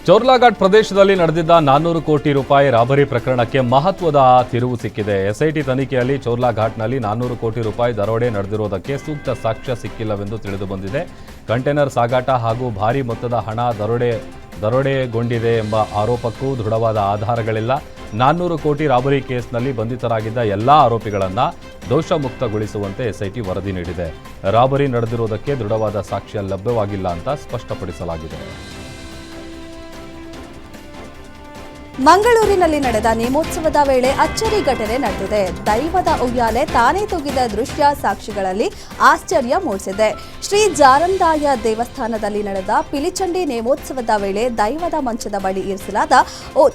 ಚೌರ್ಲಾಘಾಟ್ ಪ್ರದೇಶದಲ್ಲಿ ನಡೆದಿದ್ದ ನಾನ್ನೂರು ಕೋಟಿ ರೂಪಾಯಿ ರಾಬರಿ ಪ್ರಕರಣಕ್ಕೆ ಮಹತ್ವದ ತಿರುವು ಸಿಕ್ಕಿದೆ. ಎಸ್ಐಟಿ ತನಿಖೆಯಲ್ಲಿ ಚೋರ್ಲಾಘಾಟ್ನಲ್ಲಿ ನಾನ್ನೂರು ಕೋಟಿ ರೂಪಾಯಿ ದರೋಡೆ ನಡೆದಿರುವುದಕ್ಕೆ ಸೂಕ್ತ ಸಾಕ್ಷ್ಯ ಸಿಕ್ಕಿಲ್ಲವೆಂದು ತಿಳಿದುಬಂದಿದೆ ಕಂಟೈನರ್ ಸಾಗಾಟ ಹಾಗೂ ಭಾರಿ ಮೊತ್ತದ ಹಣ ದರೋಡೆ, ದರೋಡೆಗೊಂಡಿದೆ ಎಂಬ ಆರೋಪಕ್ಕೂ ದೃಢವಾದ ಆಧಾರಗಳಿಲ್ಲ. ನಾನ್ನೂರು ಕೋಟಿ ರಾಬರಿ ಕೇಸ್ನಲ್ಲಿ ಬಂಧಿತರಾಗಿದ್ದ ಎಲ್ಲ ಆರೋಪಿಗಳನ್ನು ದೋಷಮುಕ್ತಗೊಳಿಸುವಂತೆ ಎಸ್ಐಟಿ ವರದಿ ನೀಡಿದೆ. ರಾಬರಿ ನಡೆದಿರುವುದಕ್ಕೆ ದೃಢವಾದ ಸಾಕ್ಷ್ಯ ಲಭ್ಯವಾಗಿಲ್ಲ ಅಂತ ಸ್ಪಷ್ಟಪಡಿಸಲಾಗಿದೆ. ಮಂಗಳೂರಿನಲ್ಲಿ ನಡೆದ ನೇಮೋತ್ಸವದ ವೇಳೆ ಅಚ್ಚರಿ ಘಟನೆ ನಡೆದಿದೆ. ದೈವದ ಉಯ್ಯಾಲೆ ತಾನೇ ತೂಗಿದ ದೃಶ್ಯ ಸಾಕ್ಷಿಗಳಲ್ಲಿ ಆಶ್ಚರ್ಯ ಮೂಡಿಸಿದೆ. ಶ್ರೀ ಜಾರಂದಾಯ ದೇವಸ್ಥಾನದಲ್ಲಿ ನಡೆದ ಪಿಲಿಚಂಡಿ ನೇಮೋತ್ಸವದ ವೇಳೆ ದೈವದ ಮಂಚದ ಬಳಿ ಇರಿಸಲಾದ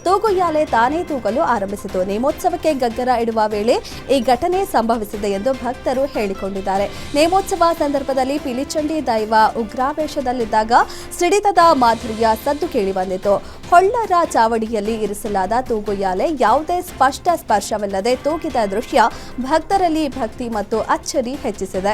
ತೂಗುಯ್ಯಾಲೆ ತಾನೇ ತೂಗಲು ಆರಂಭಿಸಿತು. ನೇಮೋತ್ಸವಕ್ಕೆ ಗಗ್ಗರ ಇಡುವ ವೇಳೆ ಈ ಘಟನೆ ಸಂಭವಿಸಿದೆ ಎಂದು ಭಕ್ತರು ಹೇಳಿಕೊಂಡಿದ್ದಾರೆ. ನೇಮೋತ್ಸವ ಸಂದರ್ಭದಲ್ಲಿ ಪಿಲಿಚಂಡಿ ದೈವ ಉಗ್ರಾವೇಶದಲ್ಲಿದ್ದಾಗ ಸಿಡಿತದ ಮಾದರಿಯ ಸದ್ದು ಕೇಳಿಬಂದಿತು ಹೊಳ್ಳರ ಚಾವಡಿಯಲ್ಲಿ ಇರಿಸಲಾದ ತೂಗುಯಾಲೆ ಯಾವುದೇ ಸ್ಪಷ್ಟ ಸ್ಪರ್ಶವಿಲ್ಲದೆ ತೂಗಿದ ದೃಶ್ಯ ಭಕ್ತರಲ್ಲಿ ಭಕ್ತಿ ಮತ್ತು ಅಚ್ಚರಿ ಹೆಚ್ಚಿಸಿದೆ.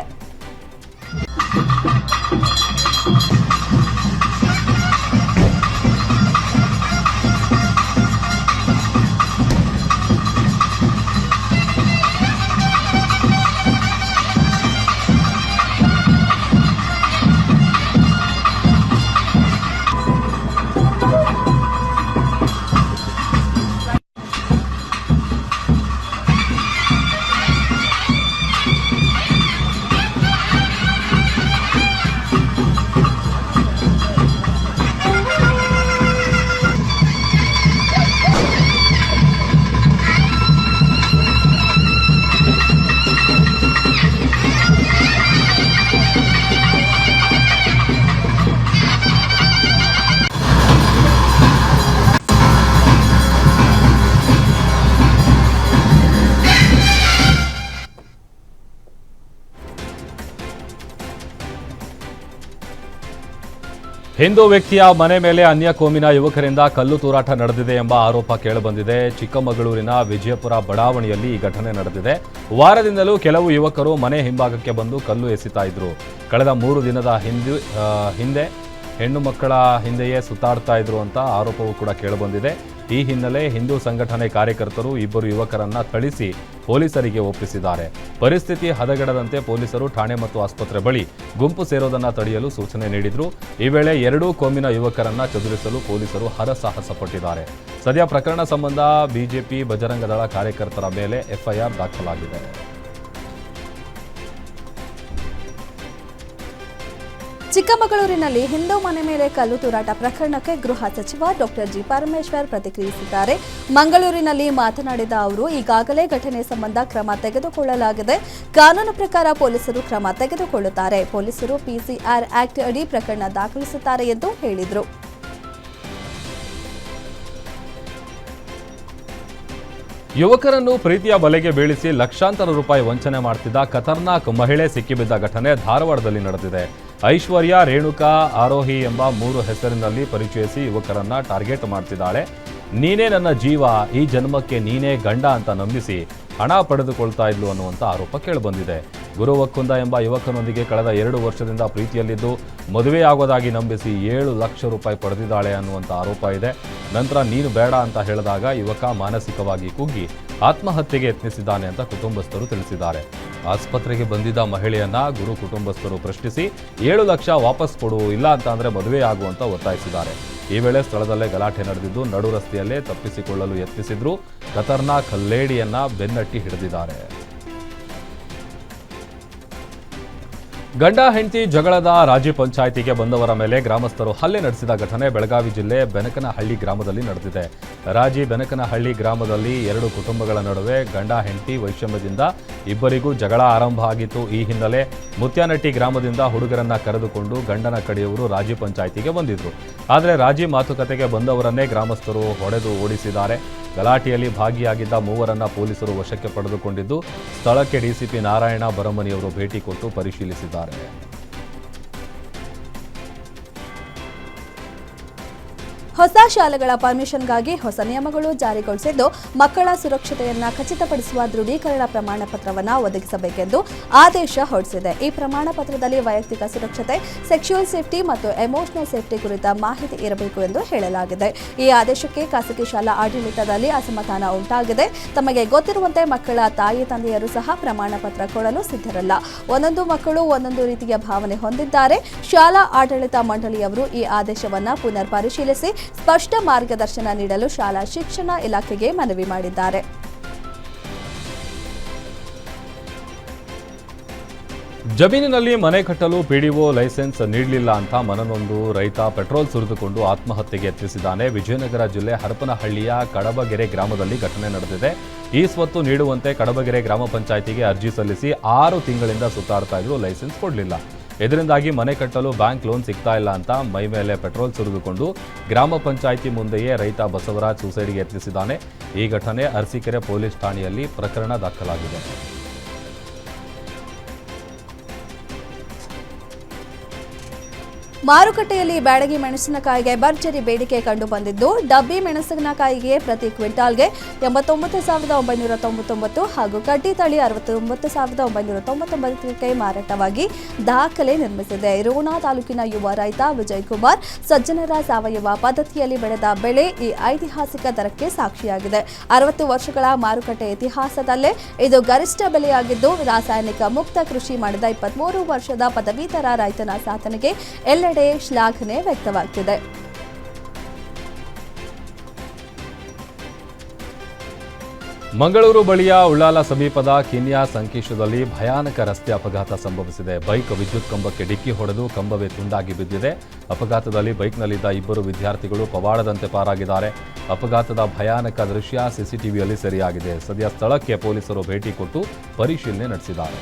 ಹಿಂದೂ ವ್ಯಕ್ತಿಯ ಮನೆ ಮೇಲೆ ಅನ್ಯ ಕೋಮಿನ ಯುವಕರಿಂದ ಕಲ್ಲು ತೂರಾಟ ನಡೆದಿದೆ ಎಂಬ ಆರೋಪ ಕೇಳಿಬಂದಿದೆ. ಚಿಕ್ಕಮಗಳೂರಿನ ವಿಜಯಪುರ ಬಡಾವಣೆಯಲ್ಲಿ ಈ ಘಟನೆ ನಡೆದಿದೆ. ವಾರದಿಂದಲೂ ಕೆಲವು ಯುವಕರು ಮನೆ ಹಿಂಭಾಗಕ್ಕೆ ಬಂದು ಕಲ್ಲು ಎಸಿತಾ ಇದ್ರು. ಕಳೆದ ಮೂರು ದಿನದ ಹಿಂದೆ ಹಿಂದೆ ಹೆಣ್ಣು ಮಕ್ಕಳ ಹಿಂದೆಯೇ ಸುತ್ತಾಡ್ತಾ ಇದ್ರು ಅಂತ ಆರೋಪವೂ ಕೂಡ ಕೇಳಿಬಂದಿದೆ. ಈ ಹಿನ್ನೆಲೆ ಹಿಂದೂ ಸಂಘಟನೆ ಕಾರ್ಯಕರ್ತರು ಇಬ್ಬರು ಯುವಕರನ್ನ ಥಳಿಸಿ ಪೊಲೀಸರಿಗೆ ಒಪ್ಪಿಸಿದ್ದಾರೆ. ಪರಿಸ್ಥಿತಿ ಹದಗೆಡದಂತೆ ಪೊಲೀಸರು ಠಾಣೆ ಮತ್ತು ಆಸ್ಪತ್ರೆ ಬಳಿ ಗುಂಪು ಸೇರೋದನ್ನ ತಡೆಯಲು ಸೂಚನೆ ನೀಡಿದ್ರು. ಈ ವೇಳೆ ಎರಡೂ ಕೋಮಿನ ಯುವಕರನ್ನ ಚದುರಿಸಲು ಪೊಲೀಸರು ಹರಸಾಹಸ ಪಟ್ಟಿದ್ದಾರೆ. ಸದ್ಯ ಪ್ರಕರಣ ಸಂಬಂಧ ಬಿಜೆಪಿ ಬಜರಂಗದಳ ಕಾರ್ಯಕರ್ತರ ಮೇಲೆ ಎಫ್ಐಆರ್ ದಾಖಲಾಗಿದೆ. ಚಿಕ್ಕಮಗಳೂರಿನಲ್ಲಿ ಹಿಂದೂ ಮನೆ ಮೇಲೆ ಕಲ್ಲು ತೂರಾಟ ಪ್ರಕರಣಕ್ಕೆ ಗೃಹ ಸಚಿವ ಡಾಕ್ಟರ್ ಜಿ ಪರಮೇಶ್ವರ್ ಪ್ರತಿಕ್ರಿಯಿಸಿದ್ದಾರೆ. ಮಂಗಳೂರಿನಲ್ಲಿ ಮಾತನಾಡಿದ ಅವರು, ಈಗಾಗಲೇ ಘಟನೆ ಸಂಬಂಧ ಕ್ರಮ ತೆಗೆದುಕೊಳ್ಳಲಾಗಿದೆ. ಕಾನೂನು ಪ್ರಕಾರ ಪೊಲೀಸರು ಕ್ರಮ ತೆಗೆದುಕೊಳ್ಳುತ್ತಾರೆ. ಪೊಲೀಸರು ಪಿಸಿಆರ್ ಆಕ್ಟ್ ಅಡಿ ಪ್ರಕರಣ ದಾಖಲಿಸುತ್ತಾರೆ ಎಂದು ಹೇಳಿದರು. ಯುವಕರನ್ನು ಪ್ರೀತಿಯ ಬಲೆಗೆ ಬೀಳಿಸಿ ಲಕ್ಷಾಂತರ ರೂಪಾಯಿ ವಂಚನೆ ಮಾಡ್ತಿದ್ದ ಖತರ್ನಾಕ್ ಮಹಿಳೆ ಸಿಕ್ಕಿಬಿದ್ದ ಘಟನೆ ಧಾರವಾಡದಲ್ಲಿ ನಡೆದಿದೆ. ಐಶ್ವರ್ಯ, ರೇಣುಕಾ, ಆರೋಹಿ ಎಂಬ ಮೂರು ಹೆಸರಿನಲ್ಲಿ ಪರಿಚಯಿಸಿ ಯುವಕರನ್ನ ಟಾರ್ಗೆಟ್ ಮಾಡ್ತಿದ್ದಾಳೆ. ನೀನೇ ನನ್ನ ಜೀವ, ಈ ಜನ್ಮಕ್ಕೆ ನೀನೇ ಗಂಡ ಅಂತ ನಂಬಿಸಿ ಹಣ ಪಡೆದುಕೊಳ್ತಾ ಇದ್ಲು ಅನ್ನುವಂಥ ಆರೋಪ ಕೇಳಿಬಂದಿದೆ. ಗುರು ವಕ್ಕುಂದ ಎಂಬ ಯುವಕನೊಂದಿಗೆ ಕಳೆದ ಎರಡು ವರ್ಷದಿಂದ ಪ್ರೀತಿಯಲ್ಲಿದ್ದು, ಮದುವೆಯಾಗೋದಾಗಿ ನಂಬಿಸಿ ಏಳು ಲಕ್ಷ ರೂಪಾಯಿ ಪಡೆದಿದ್ದಾಳೆ ಅನ್ನುವಂಥ ಆರೋಪ ಇದೆ. ನಂತರ ನೀನು ಬೇಡ ಅಂತ ಹೇಳಿದಾಗ ಯುವಕ ಮಾನಸಿಕವಾಗಿ ಕುಗ್ಗಿ ಆತ್ಮಹತ್ಯೆಗೆ ಯತ್ನಿಸಿದ್ದಾನೆ ಅಂತ ಕುಟುಂಬಸ್ಥರು ತಿಳಿಸಿದ್ದಾರೆ. ಆಸ್ಪತ್ರೆಗೆ ಬಂದಿದ್ದ ಮಹಿಳೆಯನ್ನ ಗುರು ಕುಟುಂಬಸ್ಥರು ಪ್ರಶ್ನಿಸಿ, ಏಳು ಲಕ್ಷ ವಾಪಸ್ ಕೊಡು, ಇಲ್ಲ ಅಂತ ಅಂದ್ರೆ ಮದುವೆ ಆಗುವಂತ ಒತ್ತಾಯಿಸಿದ್ದಾರೆ. ಈ ವೇಳೆ ಸ್ಥಳದಲ್ಲೇ ಗಲಾಟೆ ನಡೆದಿದ್ದು, ನಡು ರಸ್ತೆಯಲ್ಲೇ ತಪ್ಪಿಸಿಕೊಳ್ಳಲು ಯತ್ನಿಸಿದ್ರು. ಖತರ್ನಾಕ್ ಲೇಡಿಯನ್ನ ಬೆನ್ನಟ್ಟಿ ಹಿಡಿದಿದ್ದಾರೆ. ಗಂಡ ಹೆಂಡತಿ ಜಗಳದ ರಾಜಿ ಪಂಚಾಯಿತಿಗೆ ಬಂದವರ ಮೇಲೆ ಗ್ರಾಮಸ್ಥರು ಹಲ್ಲೆ ನಡೆಸಿದ ಘಟನೆ ಬೆಳಗಾವಿ ಜಿಲ್ಲೆ ಬೆನಕನಹಳ್ಳಿ ಗ್ರಾಮದಲ್ಲಿ ನಡೆದಿದೆ. ರಾಜಿ ಬೆನಕನಹಳ್ಳಿ ಗ್ರಾಮದಲ್ಲಿ ಎರಡು ಕುಟುಂಬಗಳ ನಡುವೆ ಗಂಡ ಹೆಂಡತಿ ವೈಷಮ್ಯದಿಂದ ಇಬ್ಬರಿಗೂ ಜಗಳ ಆರಂಭ ಆಗಿತ್ತು. ಈ ಹಿನ್ನೆಲೆ ಮುತ್ಯಾನಟ್ಟಿ ಗ್ರಾಮದಿಂದ ಹುಡುಗರನ್ನ ಕರೆದುಕೊಂಡು ಗಂಡನ ಕಡೆಯವರು ರಾಜಿ ಪಂಚಾಯಿತಿಗೆ ಬಂದಿದ್ರು. ಆದರೆ ರಾಜಿ ಮಾತುಕತೆಗೆ ಬಂದವರನ್ನೇ ಗ್ರಾಮಸ್ಥರು ಹೊಡೆದು ಓಡಿಸಿದ್ದಾರೆ. ಗಲಾಟೆಯಲ್ಲಿ ಭಾಗಿಯಾಗಿದ್ದ ಮೂವರನ್ನ ಪೊಲೀಸರು ವಶಕ್ಕೆ ಪಡೆದುಕೊಂಡಿದ್ದು ಸ್ಥಳಕ್ಕೆ ಡಿಸಿಪಿ ನಾರಾಯಣ ಬರಮನಿಯವರು ಭೇಟಿ ಕೊಟ್ಟು ಪರಿಶೀಲಿಸಿದ್ದಾರೆ. ಹೊಸ ಶಾಲೆಗಳ ಪರ್ಮಿಷನ್ಗಾಗಿ ಹೊಸ ನಿಯಮಗಳು ಜಾರಿಗೊಳಿಸಿದ್ದು, ಮಕ್ಕಳ ಸುರಕ್ಷತೆಯನ್ನ ಖಚಿತಪಡಿಸುವ ದೃಢೀಕರಣ ಪ್ರಮಾಣ ಪತ್ರವನ್ನು ಒದಗಿಸಬೇಕೆಂದು ಆದೇಶ ಹೊರಡಿಸಿದೆ. ಈ ಪ್ರಮಾಣ ಪತ್ರದಲ್ಲಿ ವೈಯಕ್ತಿಕ ಸುರಕ್ಷತೆ ಸೆಕ್ಸುವಲ್ ಸೇಫ್ಟಿ ಮತ್ತು ಎಮೋಷನಲ್ ಸೇಫ್ಟಿ ಕುರಿತ ಮಾಹಿತಿ ಇರಬೇಕು ಎಂದು ಹೇಳಲಾಗಿದೆ. ಈ ಆದೇಶಕ್ಕೆ ಖಾಸಗಿ ಶಾಲಾ ಆಡಳಿತದಲ್ಲಿ ಅಸಮಾಧಾನ ಉಂಟಾಗಿದೆ. ತಮಗೆ ಗೊತ್ತಿರುವಂತೆ ಮಕ್ಕಳ ತಾಯಿ, ತಂದೆಯರು ಸಹ ಪ್ರಮಾಣ ಪತ್ರ ಕೊಡಲು ಸಿದ್ಧರಲ್ಲ. ಒಂದೊಂದು ಮಕ್ಕಳು ಒಂದೊಂದು ರೀತಿಯ ಭಾವನೆ ಹೊಂದಿದ್ದಾರೆ. ಶಾಲಾ ಆಡಳಿತ ಮಂಡಳಿಯವರು ಈ ಆದೇಶವನ್ನು ಪುನರ್ ಪರಿಶೀಲಿಸಿ ಸ್ಪಷ್ಟ ಮಾರ್ಗದರ್ಶನ ನೀಡಲು ಶಾಲಾ ಶಿಕ್ಷಣ ಇಲಾಖೆಗೆ ಮನವಿ ಮಾಡಿದ್ದಾರೆ. ಜಮೀನಿನಲ್ಲಿ ಮನೆ ಕಟ್ಟಲು ಪಿಡಿಒ ಲೈಸೆನ್ಸ್ ನೀಡಲಿಲ್ಲ ಅಂತ ಮನನೊಂದು ರೈತ ಪೆಟ್ರೋಲ್ ಸುರಿದುಕೊಂಡು ಆತ್ಮಹತ್ಯೆಗೆ ಯತ್ನಿಸಿದ್ದಾನೆ. ವಿಜಯನಗರ ಜಿಲ್ಲೆ ಹರಪನಹಳ್ಳಿಯ ಕಡಬಗೆರೆ ಗ್ರಾಮದಲ್ಲಿ ಘಟನೆ ನಡೆದಿದೆ. ಈ ಸ್ವತ್ತು ನೀಡುವಂತೆ ಕಡಬಗೆರೆ ಗ್ರಾಮ ಪಂಚಾಯಿತಿಗೆ ಅರ್ಜಿ ಸಲ್ಲಿಸಿ ಆರು ತಿಂಗಳಿಂದ ಸುತ್ತಾಡ್ತಾ ಇದ್ರು, ಲೈಸೆನ್ಸ್ ಕೊಡಲಿಲ್ಲ. ಇದರಿಂದಾಗಿ ಮನೆ ಕಟ್ಟಲು ಬ್ಯಾಂಕ್ ಲೋನ್ ಸಿಗ್ತಾ ಇಲ್ಲ ಅಂತ ಮೈ ಮೇಲೆ ಪೆಟ್ರೋಲ್ ಸುರಿದುಕೊಂಡು ಗ್ರಾಮ ಪಂಚಾಯಿತಿ ಮುಂದೆಯೇ ರೈತ ಬಸವರಾಜ್ ಸೂಸೈಡ್ಗೆ ಯತ್ನಿಸಿದ್ದಾನೆ. ಈ ಘಟನೆ ಅರಸೀಕೆರೆ ಪೊಲೀಸ್ ಠಾಣೆಯಲ್ಲಿ ಪ್ರಕರಣ ದಾಖಲಾಗಿದೆ. ಮಾರುಕಟ್ಟೆಯಲ್ಲಿ ಬ್ಯಾಡಗಿ ಮೆಣಸಿನಕಾಯಿಗೆ ಭರ್ಜರಿ ಬೇಡಿಕೆ ಕಂಡು ಬಂದಿದ್ದು, ಡಬ್ಬಿ ಮೆಣಸಿನಕಾಯಿಗೆ ಪ್ರತಿ ಕ್ವಿಂಟಾಲ್ಗೆ ಎಂಬತ್ತೊಂಬತ್ತು ಸಾವಿರದ ಒಂಬೈನೂರ ತೊಂಬತ್ತೊಂಬತ್ತು ಹಾಗೂ ಕಡ್ಡಿ ತಳಿ ಅರವತ್ತೊಂಬತ್ತು ಸಾವಿರದ ಒಂಬೈನೂರ ತೊಂಬತ್ತೊಂಬತ್ತಕ್ಕೆ ಮಾರಾಟವಾಗಿ ದಾಖಲೆ ನಿರ್ಮಿಸಿದೆ. ರೋಣ ತಾಲೂಕಿನ ಯುವ ರೈತ ವಿಜಯ್ ಕುಮಾರ್ ಸಜ್ಜನರ ಸಾವಯವ ಪದ್ಧತಿಯಲ್ಲಿ ಬೆಳೆದ ಬೆಳೆ ಈ ಐತಿಹಾಸಿಕ ದರಕ್ಕೆ ಸಾಕ್ಷಿಯಾಗಿದೆ. ಅರವತ್ತು ವರ್ಷಗಳ ಮಾರುಕಟ್ಟೆ ಇತಿಹಾಸದಲ್ಲೇ ಇದು ಗರಿಷ್ಠ ಬೆಲೆಯಾಗಿದ್ದು, ರಾಸಾಯನಿಕ ಮುಕ್ತ ಕೃಷಿ ಮಾಡಿದ ಇಪ್ಪತ್ಮೂರು ವರ್ಷದ ಪದವೀಧರ ರೈತನ ಸಾಧನೆಗೆ ಎಲ್ಲೆಡೆ ಶ್ಲಾಘನೆ ವ್ಯಕ್ತವಾಗ್ತಿದೆ. ಮಂಗಳೂರು ಬಳಿಯ ಉಳ್ಳಾಲ ಸಮೀಪದ ಕಿನ್ಯಾ ಸಂಕೀಶದಲ್ಲಿ ಭಯಾನಕ ರಸ್ತೆ ಅಪಘಾತ ಸಂಭವಿಸಿದೆ. ಬೈಕ್ ವಿದ್ಯುತ್ ಕಂಬಕ್ಕೆ ಡಿಕ್ಕಿ ಹೊಡೆದು ಕಂಬವೇ ತುಂಡಾಗಿ ಬಿದ್ದಿದೆ. ಅಪಘಾತದಲ್ಲಿ ಬೈಕ್ನಲ್ಲಿದ್ದ ಇಬ್ಬರು ವಿದ್ಯಾರ್ಥಿಗಳು ಪವಾಡದಂತೆ ಪಾರಾಗಿದ್ದಾರೆ. ಅಪಘಾತದ ಭಯಾನಕ ದೃಶ್ಯ ಸಿಸಿಟಿವಿಯಲ್ಲಿ ಸೆರೆಯಾಗಿದೆ. ಸದ್ಯ ಸ್ಥಳಕ್ಕೆ ಪೊಲೀಸರು ಭೇಟಿ ಕೊಟ್ಟು ಪರಿಶೀಲನೆ ನಡೆಸಿದ್ದಾರೆ.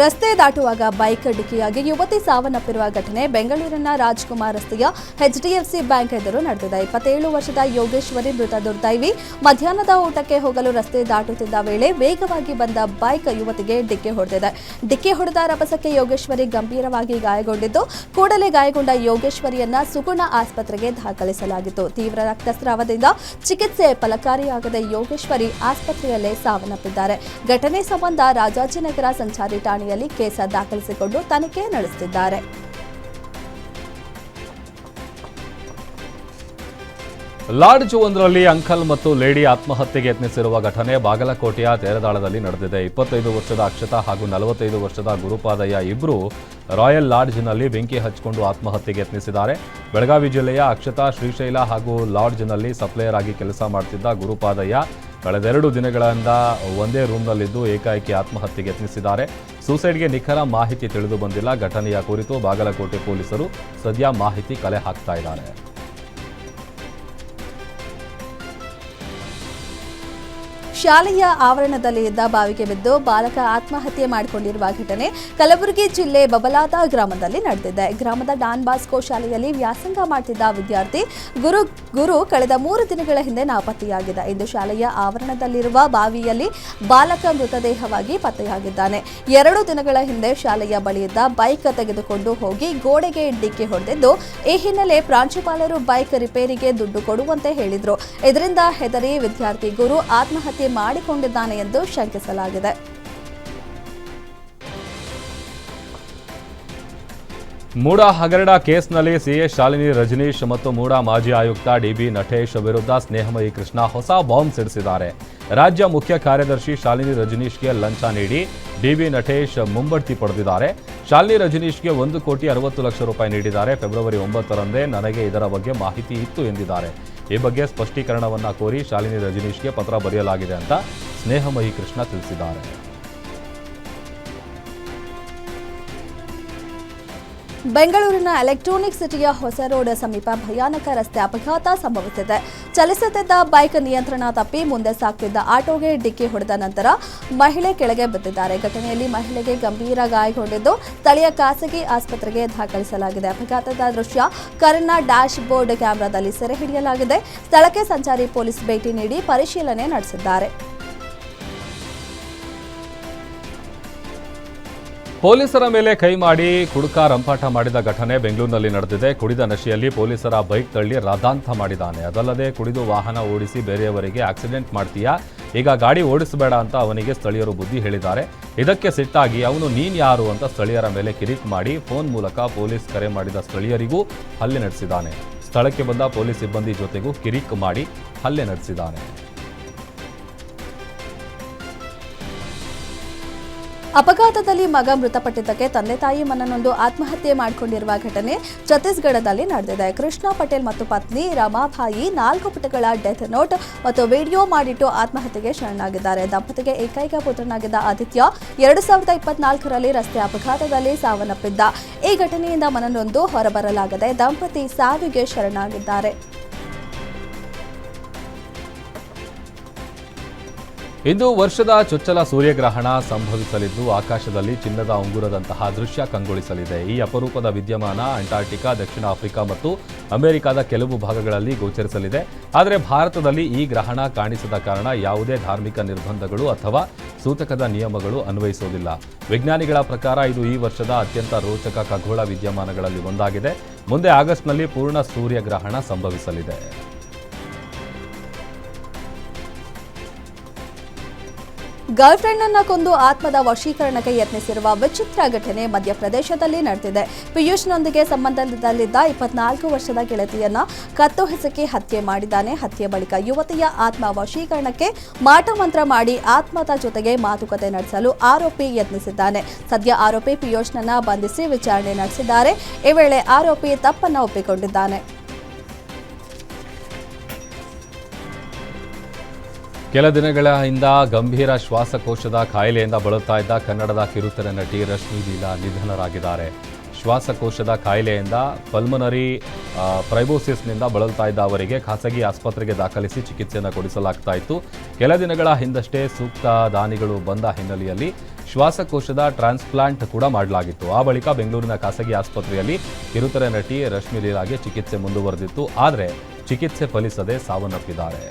ರಸ್ತೆ ದಾಟುವಾಗ ಬೈಕ್ ಡಿಕ್ಕಿಯಾಗಿ ಯುವತಿ ಸಾವನ್ನಪ್ಪಿರುವ ಘಟನೆ ಬೆಂಗಳೂರಿನ ರಾಜ್ಕುಮಾರ್ ರಸ್ತೆಯ ಎಚ್ಡಿಎಫ್ಸಿ ಬ್ಯಾಂಕ್ ಎದುರು ನಡೆದಿದೆ. ಇಪ್ಪತ್ತೇಳು ವರ್ಷದ ಯೋಗೇಶ್ವರಿ ಮೃತ ದುರ್ದೈವಿ ಮಧ್ಯಾಹ್ನದ ಊಟಕ್ಕೆ ಹೋಗಲು ರಸ್ತೆ ದಾಟುತ್ತಿದ್ದ ವೇಳೆ ವೇಗವಾಗಿ ಬಂದ ಬೈಕ್ ಯುವತಿಗೆ ಡಿಕ್ಕಿ ಹೊಡೆದಿದೆ. ಡಿಕ್ಕಿ ಹೊಡೆದ ರಭಸಕ್ಕೆ ಯೋಗೇಶ್ವರಿ ಗಂಭೀರವಾಗಿ ಗಾಯಗೊಂಡಿದ್ದು, ಕೂಡಲೇ ಗಾಯಗೊಂಡ ಯೋಗೇಶ್ವರಿಯನ್ನ ಸುಗುಣ ಆಸ್ಪತ್ರೆಗೆ ದಾಖಲಿಸಲಾಗಿತ್ತು. ತೀವ್ರ ರಕ್ತಸ್ರಾವದಿಂದ ಚಿಕಿತ್ಸೆ ಫಲಕಾರಿಯಾಗದೆ ಯೋಗೇಶ್ವರಿ ಆಸ್ಪತ್ರೆಯಲ್ಲೇ ಸಾವನ್ನಪ್ಪಿದ್ದಾರೆ. ಘಟನೆ ಸಂಬಂಧ ರಾಜಾಜಿನಗರ ಸಂಚಾರಿ ಠಾಣೆಯಲ್ಲಿ ಕೇಸ ದಾಖಲಿಸಿಕೊಂಡು ತನಿಖೆ ನಡೆಸುತ್ತಿದ್ದಾರೆ. ಲಾಡ್ಜ್ ಒಂದರಲ್ಲಿ ಅಂಕಲ್ ಮತ್ತು ಲೇಡಿ ಆತ್ಮಹತ್ಯೆಗೆ ಯತ್ನಿಸಿರುವ ಘಟನೆ ಬಾಗಲಕೋಟೆಯ ತೇರದಾಳದಲ್ಲಿ ನಡೆದಿದೆ. ಇಪ್ಪತ್ತೈದು ವರ್ಷದ ಅಕ್ಷತಾ ಹಾಗೂ ನಲವತ್ತೈದು ವರ್ಷದ ಗುರುಪಾದಯ್ಯ ಇಬ್ಬರು ರಾಯಲ್ ಲಾಡ್ಜ್ನಲ್ಲಿ ಬೆಂಕಿ ಹಚ್ಚಿಕೊಂಡು ಆತ್ಮಹತ್ಯೆಗೆ ಯತ್ನಿಸಿದ್ದಾರೆ. ಬೆಳಗಾವಿ ಜಿಲ್ಲೆಯ ಅಕ್ಷತಾ, ಶ್ರೀಶೈಲ ಹಾಗೂ ಲಾಡ್ಜ್ನಲ್ಲಿ ಸಪ್ಲೈಯರ್ ಆಗಿ ಕೆಲಸ ಮಾಡುತ್ತಿದ್ದ ಗುರುಪಾದಯ್ಯ ಕಳೆದೆರಡು ದಿನಗಳಿಂದ ಒಂದೇ ರೂಮ್ನಲ್ಲಿದ್ದು ಏಕಾಏಕಿ ಆತ್ಮಹತ್ಯೆಗೆ ಯತ್ನಿಸಿದ್ದಾರೆ. ಸೂಸೈಡ್ಗೆ ನಿಖರ ಮಾಹಿತಿ ತಿಳಿದು ಬಂದಿಲ್ಲ. ಘಟನೆಯ ಕುರಿತು ಬಾಗಲಕೋಟೆ ಪೊಲೀಸರು ಸದ್ಯ ಮಾಹಿತಿ ಕಲೆ ಹಾಕ್ತಾ ಇದ್ದಾರೆ. ಶಾಲೆಯ ಆವರಣದಲ್ಲಿ ಇದ್ದ ಬಾವಿಗೆ ಬಿದ್ದು ಬಾಲಕ ಆತ್ಮಹತ್ಯೆ ಮಾಡಿಕೊಂಡಿರುವ ಘಟನೆ ಕಲಬುರಗಿ ಜಿಲ್ಲೆ ಬಬಲಾದ ಗ್ರಾಮದಲ್ಲಿ ನಡೆದಿದೆ. ಗ್ರಾಮದ ಡಾನ್ ಬಾಸ್ಕೋ ಶಾಲೆಯಲ್ಲಿ ವ್ಯಾಸಂಗ ಮಾಡ್ತಿದ್ದ ವಿದ್ಯಾರ್ಥಿ ಗುರು ಗುರು ಕಳೆದ ಮೂರು ದಿನಗಳ ಹಿಂದೆ ನಾಪತ್ತೆಯಾಗಿದೆ. ಇಂದು ಶಾಲೆಯ ಆವರಣದಲ್ಲಿರುವ ಬಾವಿಯಲ್ಲಿ ಬಾಲಕ ಮೃತದೇಹವಾಗಿ ಪತ್ತೆಯಾಗಿದ್ದಾನೆ. ಎರಡು ದಿನಗಳ ಹಿಂದೆ ಶಾಲೆಯ ಬಳಿಯಿದ್ದ ಬೈಕ್ ತೆಗೆದುಕೊಂಡು ಹೋಗಿ ಗೋಡೆಗೆ ಡಿಕ್ಕಿ ಹೊಡೆದಿದ್ದು, ಈ ಹಿನ್ನೆಲೆ ಪ್ರಾಂಶುಪಾಲರು ಬೈಕ್ ರಿಪೇರಿಗೆ ದುಡ್ಡು ಕೊಡುವಂತೆ ಹೇಳಿದ್ರು. ಇದರಿಂದ ಹೆದರಿ ವಿದ್ಯಾರ್ಥಿ ಗುರು ಆತ್ಮಹತ್ಯೆ ಮಾಡಿಕೊಂಡಿದ್ದಾನೆ ಎಂದು ಶಂಕಿಸಲಾಗಿದೆ. ಮೂಡಾ ಹಗರಣ ಕೇಸ್ನಲ್ಲಿ ಸಿಎ ಶಾಲಿನಿ ರಜನೀಶ್ ಮತ್ತು ಮೂಡಾ ಮಾಜಿ ಆಯುಕ್ತ ಡಿಬಿ ನಟೇಶ್ ವಿರುದ್ಧ ಸ್ನೇಹಮಯಿ ಕೃಷ್ಣ ಹೊಸ ಬಾಂಬ್ ಸಿಡಿಸಿದ್ದಾರೆ. ರಾಜ್ಯ ಮುಖ್ಯ ಕಾರ್ಯದರ್ಶಿ ಶಾಲಿನಿ ರಜನೀಶ್ಗೆ ಲಂಚ ನೀಡಿ ಡಿಬಿ ನಟೇಶ್ ಮುಂಬಡ್ತಿ ಪಡೆದಿದ್ದಾರೆ. ಶಾಲಿನಿ ರಜನೀಶ್ಗೆ ಒಂದು ಕೋಟಿ ಅರವತ್ತು ಲಕ್ಷ ರೂಪಾಯಿ ನೀಡಿದ್ದಾರೆ. ಫೆಬ್ರವರಿ ಒಂಬತ್ತರಂದೇ ನನಗೆ ಇದರ ಬಗ್ಗೆ ಮಾಹಿತಿ ಇತ್ತು ಎಂದಿದ್ದಾರೆ. ಈ ಬಗ್ಗೆ ಸ್ಪಷ್ಟೀಕರಣವನ್ನು ಕೋರಿ ಶಾಲಿನಿ ರಜನೀಶ್ಗೆ ಪತ್ರ ಬರೆಯಲಾಗಿದೆ ಅಂತ ಸ್ನೇಹಮಯಿ ಕೃಷ್ಣ ತಿಳಿಸಿದ್ದಾರೆ. ಬೆಂಗಳೂರಿನ ಎಲೆಕ್ಟ್ರಾನಿಕ್ ಸಿಟಿಯ ಹೊಸ ರೋಡ್ ಸಮೀಪ ಭಯಾನಕ ರಸ್ತೆ ಅಪಘಾತ ಸಂಭವಿಸಿದೆ. ಚಲಿಸುತ್ತಿದ್ದ ಬೈಕ್ ನಿಯಂತ್ರಣ ತಪ್ಪಿ ಮುಂದೆ ಸಾಗ್ತಿದ್ದ ಆಟೋಗೆ ಡಿಕ್ಕಿ ಹೊಡೆದ ನಂತರ ಮಹಿಳೆ ಕೆಳಗೆ ಬಿದ್ದಿದ್ದಾರೆ. ಘಟನೆಯಲ್ಲಿ ಮಹಿಳೆಗೆ ಗಂಭೀರ ಗಾಯಗೊಂಡಿದ್ದು ಸ್ಥಳೀಯ ಖಾಸಗಿ ಆಸ್ಪತ್ರೆಗೆ ದಾಖಲಿಸಲಾಗಿದೆ. ಅಪಘಾತದ ದೃಶ್ಯ ಕರ್ನ ಡ್ಯಾಶ್ ಬೋರ್ಡ್ ಕ್ಯಾಮೆರಾದಲ್ಲಿ ಸೆರೆ ಹಿಡಿಯಲಾಗಿದೆ. ಸ್ಥಳಕ್ಕೆ ಸಂಚಾರಿ ಪೊಲೀಸ್ ಭೇಟಿ ನೀಡಿ ಪರಿಶೀಲನೆ ನಡೆಸಿದ್ದಾರೆ. ಪೊಲೀಸರ ಮೇಲೆ ಕೈ ಮಾಡಿ ಕುಡುಕ ರಂಪಾಟ ಮಾಡಿದ ಘಟನೆ ಬೆಂಗಳೂರಿನಲ್ಲಿ ನಡೆದಿದೆ. ಕುಡಿದ ನಶೆಯಲ್ಲಿ ಪೊಲೀಸರ ಬೈಕ್ ತಳ್ಳಿ ರಾದಾಂತ ಮಾಡಿದ್ದಾನೆ. ಅದಲ್ಲದೆ ಕುಡಿದು ವಾಹನ ಓಡಿಸಿ ಬೇರೆಯವರಿಗೆ ಆಕ್ಸಿಡೆಂಟ್ ಮಾಡ್ತೀಯಾ? ಈಗ ಗಾಡಿ ಓಡಿಸಬೇಡ ಅಂತ ಅವನಿಗೆ ಸ್ಥಳೀಯರು ಬುದ್ಧಿ ಹೇಳಿದ್ದಾರೆ. ಇದಕ್ಕೆ ಸಿಟ್ಟಾಗಿ ಅವನು ನೀನ್ ಯಾರು ಅಂತ ಸ್ಥಳೀಯರ ಮೇಲೆ ಕಿರಿಕ್ ಮಾಡಿ ಫೋನ್ ಮೂಲಕ ಪೊಲೀಸ್ ಕರೆ ಮಾಡಿದ ಸ್ಥಳೀಯರಿಗೂ ಹಲ್ಲೆ ನಡೆಸಿದ್ದಾನೆ. ಸ್ಥಳಕ್ಕೆ ಬಂದ ಪೊಲೀಸ್ ಸಿಬ್ಬಂದಿ ಜೊತೆಗೂ ಕಿರಿಕ್ ಮಾಡಿ ಹಲ್ಲೆ ನಡೆಸಿದ್ದಾನೆ. ಅಪಘಾತದಲ್ಲಿ ಮಗ ಮೃತಪಟ್ಟಿದ್ದಕ್ಕೆ ತಂದೆ ತಾಯಿ ಮನನೊಂದು ಆತ್ಮಹತ್ಯೆ ಮಾಡಿಕೊಂಡಿರುವ ಘಟನೆ ಛತ್ತೀಸ್ಗಢದಲ್ಲಿ ನಡೆದಿದೆ. ಕೃಷ್ಣ ಪಟೇಲ್ ಮತ್ತು ಪತ್ನಿ ರಮಾಭಾಯಿ ನಾಲ್ಕು ಪುಟಗಳ ಡೆತ್ ನೋಟ್ ಮತ್ತು ವಿಡಿಯೋ ಮಾಡಿಟ್ಟು ಆತ್ಮಹತ್ಯೆಗೆ ಶರಣಾಗಿದ್ದಾರೆ. ದಂಪತಿಗೆ ಏಕೈಕ ಪುತ್ರನಾಗಿದ್ದ ಆದಿತ್ಯ ಎರಡು ಸಾವಿರದ ಇಪ್ಪತ್ನಾಲ್ಕರಲ್ಲಿ ರಸ್ತೆ ಅಪಘಾತದಲ್ಲಿ ಸಾವನ್ನಪ್ಪಿದ್ದ. ಈ ಘಟನೆಯಿಂದ ಮನನೊಂದು ಹೊರಬರಲಾಗದೆ ದಂಪತಿ ಸಾವಿಗೆ ಶರಣಾಗಿದ್ದಾರೆ. ಇಂದು ವರ್ಷದ ಚೊಚ್ಚಲ ಸೂರ್ಯಗ್ರಹಣ ಸಂಭವಿಸಲಿದ್ದು ಆಕಾಶದಲ್ಲಿ ಚಿನ್ನದ ಉಂಗುರದಂತಹ ದೃಶ್ಯ ಕಂಗೊಳಿಸಲಿದೆ. ಈ ಅಪರೂಪದ ವಿದ್ಯಮಾನ ಅಂಟಾರ್ಟಿಕಾ, ದಕ್ಷಿಣ ಆಫ್ರಿಕಾ ಮತ್ತು ಅಮೆರಿಕದ ಕೆಲವು ಭಾಗಗಳಲ್ಲಿ ಗೋಚರಿಸಲಿದೆ. ಆದರೆ ಭಾರತದಲ್ಲಿ ಈ ಗ್ರಹಣ ಕಾಣಿಸದ ಕಾರಣ ಯಾವುದೇ ಧಾರ್ಮಿಕ ನಿರ್ಬಂಧಗಳು ಅಥವಾ ಸೂತಕದ ನಿಯಮಗಳು ಅನ್ವಯಿಸುವುದಿಲ್ಲ. ವಿಜ್ಞಾನಿಗಳ ಪ್ರಕಾರ ಇದು ಈ ವರ್ಷದ ಅತ್ಯಂತ ರೋಚಕ ಖಗೋಳ ವಿದ್ಯಮಾನಗಳಲ್ಲಿ ಒಂದಾಗಿದೆ. ಮುಂದೆ ಆಗಸ್ಟ್ನಲ್ಲಿ ಪೂರ್ಣ ಸೂರ್ಯಗ್ರಹಣ ಸಂಭವಿಸಲಿದೆ. ಗರ್ಲ್ಫ್ರೆಂಡ್ ಅನ್ನ ಕೊಂದು ಆತ್ಮದ ವಶೀಕರಣಕ್ಕೆ ಯತ್ನಿಸಿರುವ ವಿಚಿತ್ರ ಘಟನೆ ಮಧ್ಯಪ್ರದೇಶದಲ್ಲಿ ನಡೆದಿದೆ. ಪಿಯೂಷ್ನೊಂದಿಗೆ ಸಂಬಂಧದಲ್ಲಿದ್ದ ಇಪ್ಪತ್ನಾಲ್ಕು ವರ್ಷದ ಗೆಳತಿಯನ್ನ ಕತ್ತು ಹೆಸಕಿ ಹತ್ಯೆ ಮಾಡಿದ್ದಾನೆ. ಹತ್ಯೆ ಬಳಿಕ ಯುವತಿಯ ಆತ್ಮ ವಶೀಕರಣಕ್ಕೆ ಮಾಟಮಂತ್ರ ಮಾಡಿ ಆತ್ಮದ ಜೊತೆಗೆ ಮಾತುಕತೆ ನಡೆಸಲು ಆರೋಪಿ ಯತ್ನಿಸಿದ್ದಾನೆ. ಸದ್ಯ ಆರೋಪಿ ಪಿಯೂಷ್ನನ್ನ ಬಂಧಿಸಿ ವಿಚಾರಣೆ ನಡೆಸಿದ್ದಾರೆ. ಈ ವೇಳೆ ಆರೋಪಿ ತಪ್ಪನ್ನ ಒಪ್ಪಿಕೊಂಡಿದ್ದಾನೆ. ಕೆಲ ದಿನಗಳ ಹಿಂದ ಗಂಭೀರ ಶ್ವಾಸಕೋಶದ ಕಾಯಿಲೆಯಿಂದ ಬಳಲ್ತಾ ಇದ್ದ ಕನ್ನಡದ ಕಿರುತೆರೆ ನಟಿ ರಶ್ಮಿ ಲೀಲಾ ನಿಧನರಾಗಿದ್ದಾರೆ. ಶ್ವಾಸಕೋಶದ ಕಾಯಿಲೆಯಿಂದ ಪಲ್ಮನರಿ ಪ್ರೈಬೋಸಿಸ್ನಿಂದ ಬಳಲ್ತಾ ಇದ್ದ ಅವರಿಗೆ ಖಾಸಗಿ ಆಸ್ಪತ್ರೆಗೆ ದಾಖಲಿಸಿ ಚಿಕಿತ್ಸೆಯನ್ನು ಕೊಡಿಸಲಾಗ್ತಾ ಇತ್ತು. ಕೆಲ ದಿನಗಳ ಹಿಂದಷ್ಟೇ ಸೂಕ್ತ ದಾನಿಗಳು ಬಂದ ಹಿನ್ನೆಲೆಯಲ್ಲಿ ಶ್ವಾಸಕೋಶದ ಟ್ರಾನ್ಸ್ಪ್ಲಾಂಟ್ ಕೂಡ ಮಾಡಲಾಗಿತ್ತು. ಆ ಬಳಿಕ ಬೆಂಗಳೂರಿನ ಖಾಸಗಿ ಆಸ್ಪತ್ರೆಯಲ್ಲಿ ಕಿರುತೆರೆ ನಟಿ ರಶ್ಮಿ ಲೀಲಾಗೆ ಚಿಕಿತ್ಸೆ ಮುಂದುವರೆದಿತ್ತು. ಆದರೆ ಚಿಕಿತ್ಸೆ ಫಲಿಸದೆ ಸಾವನ್ನಪ್ಪಿದ್ದಾರೆ.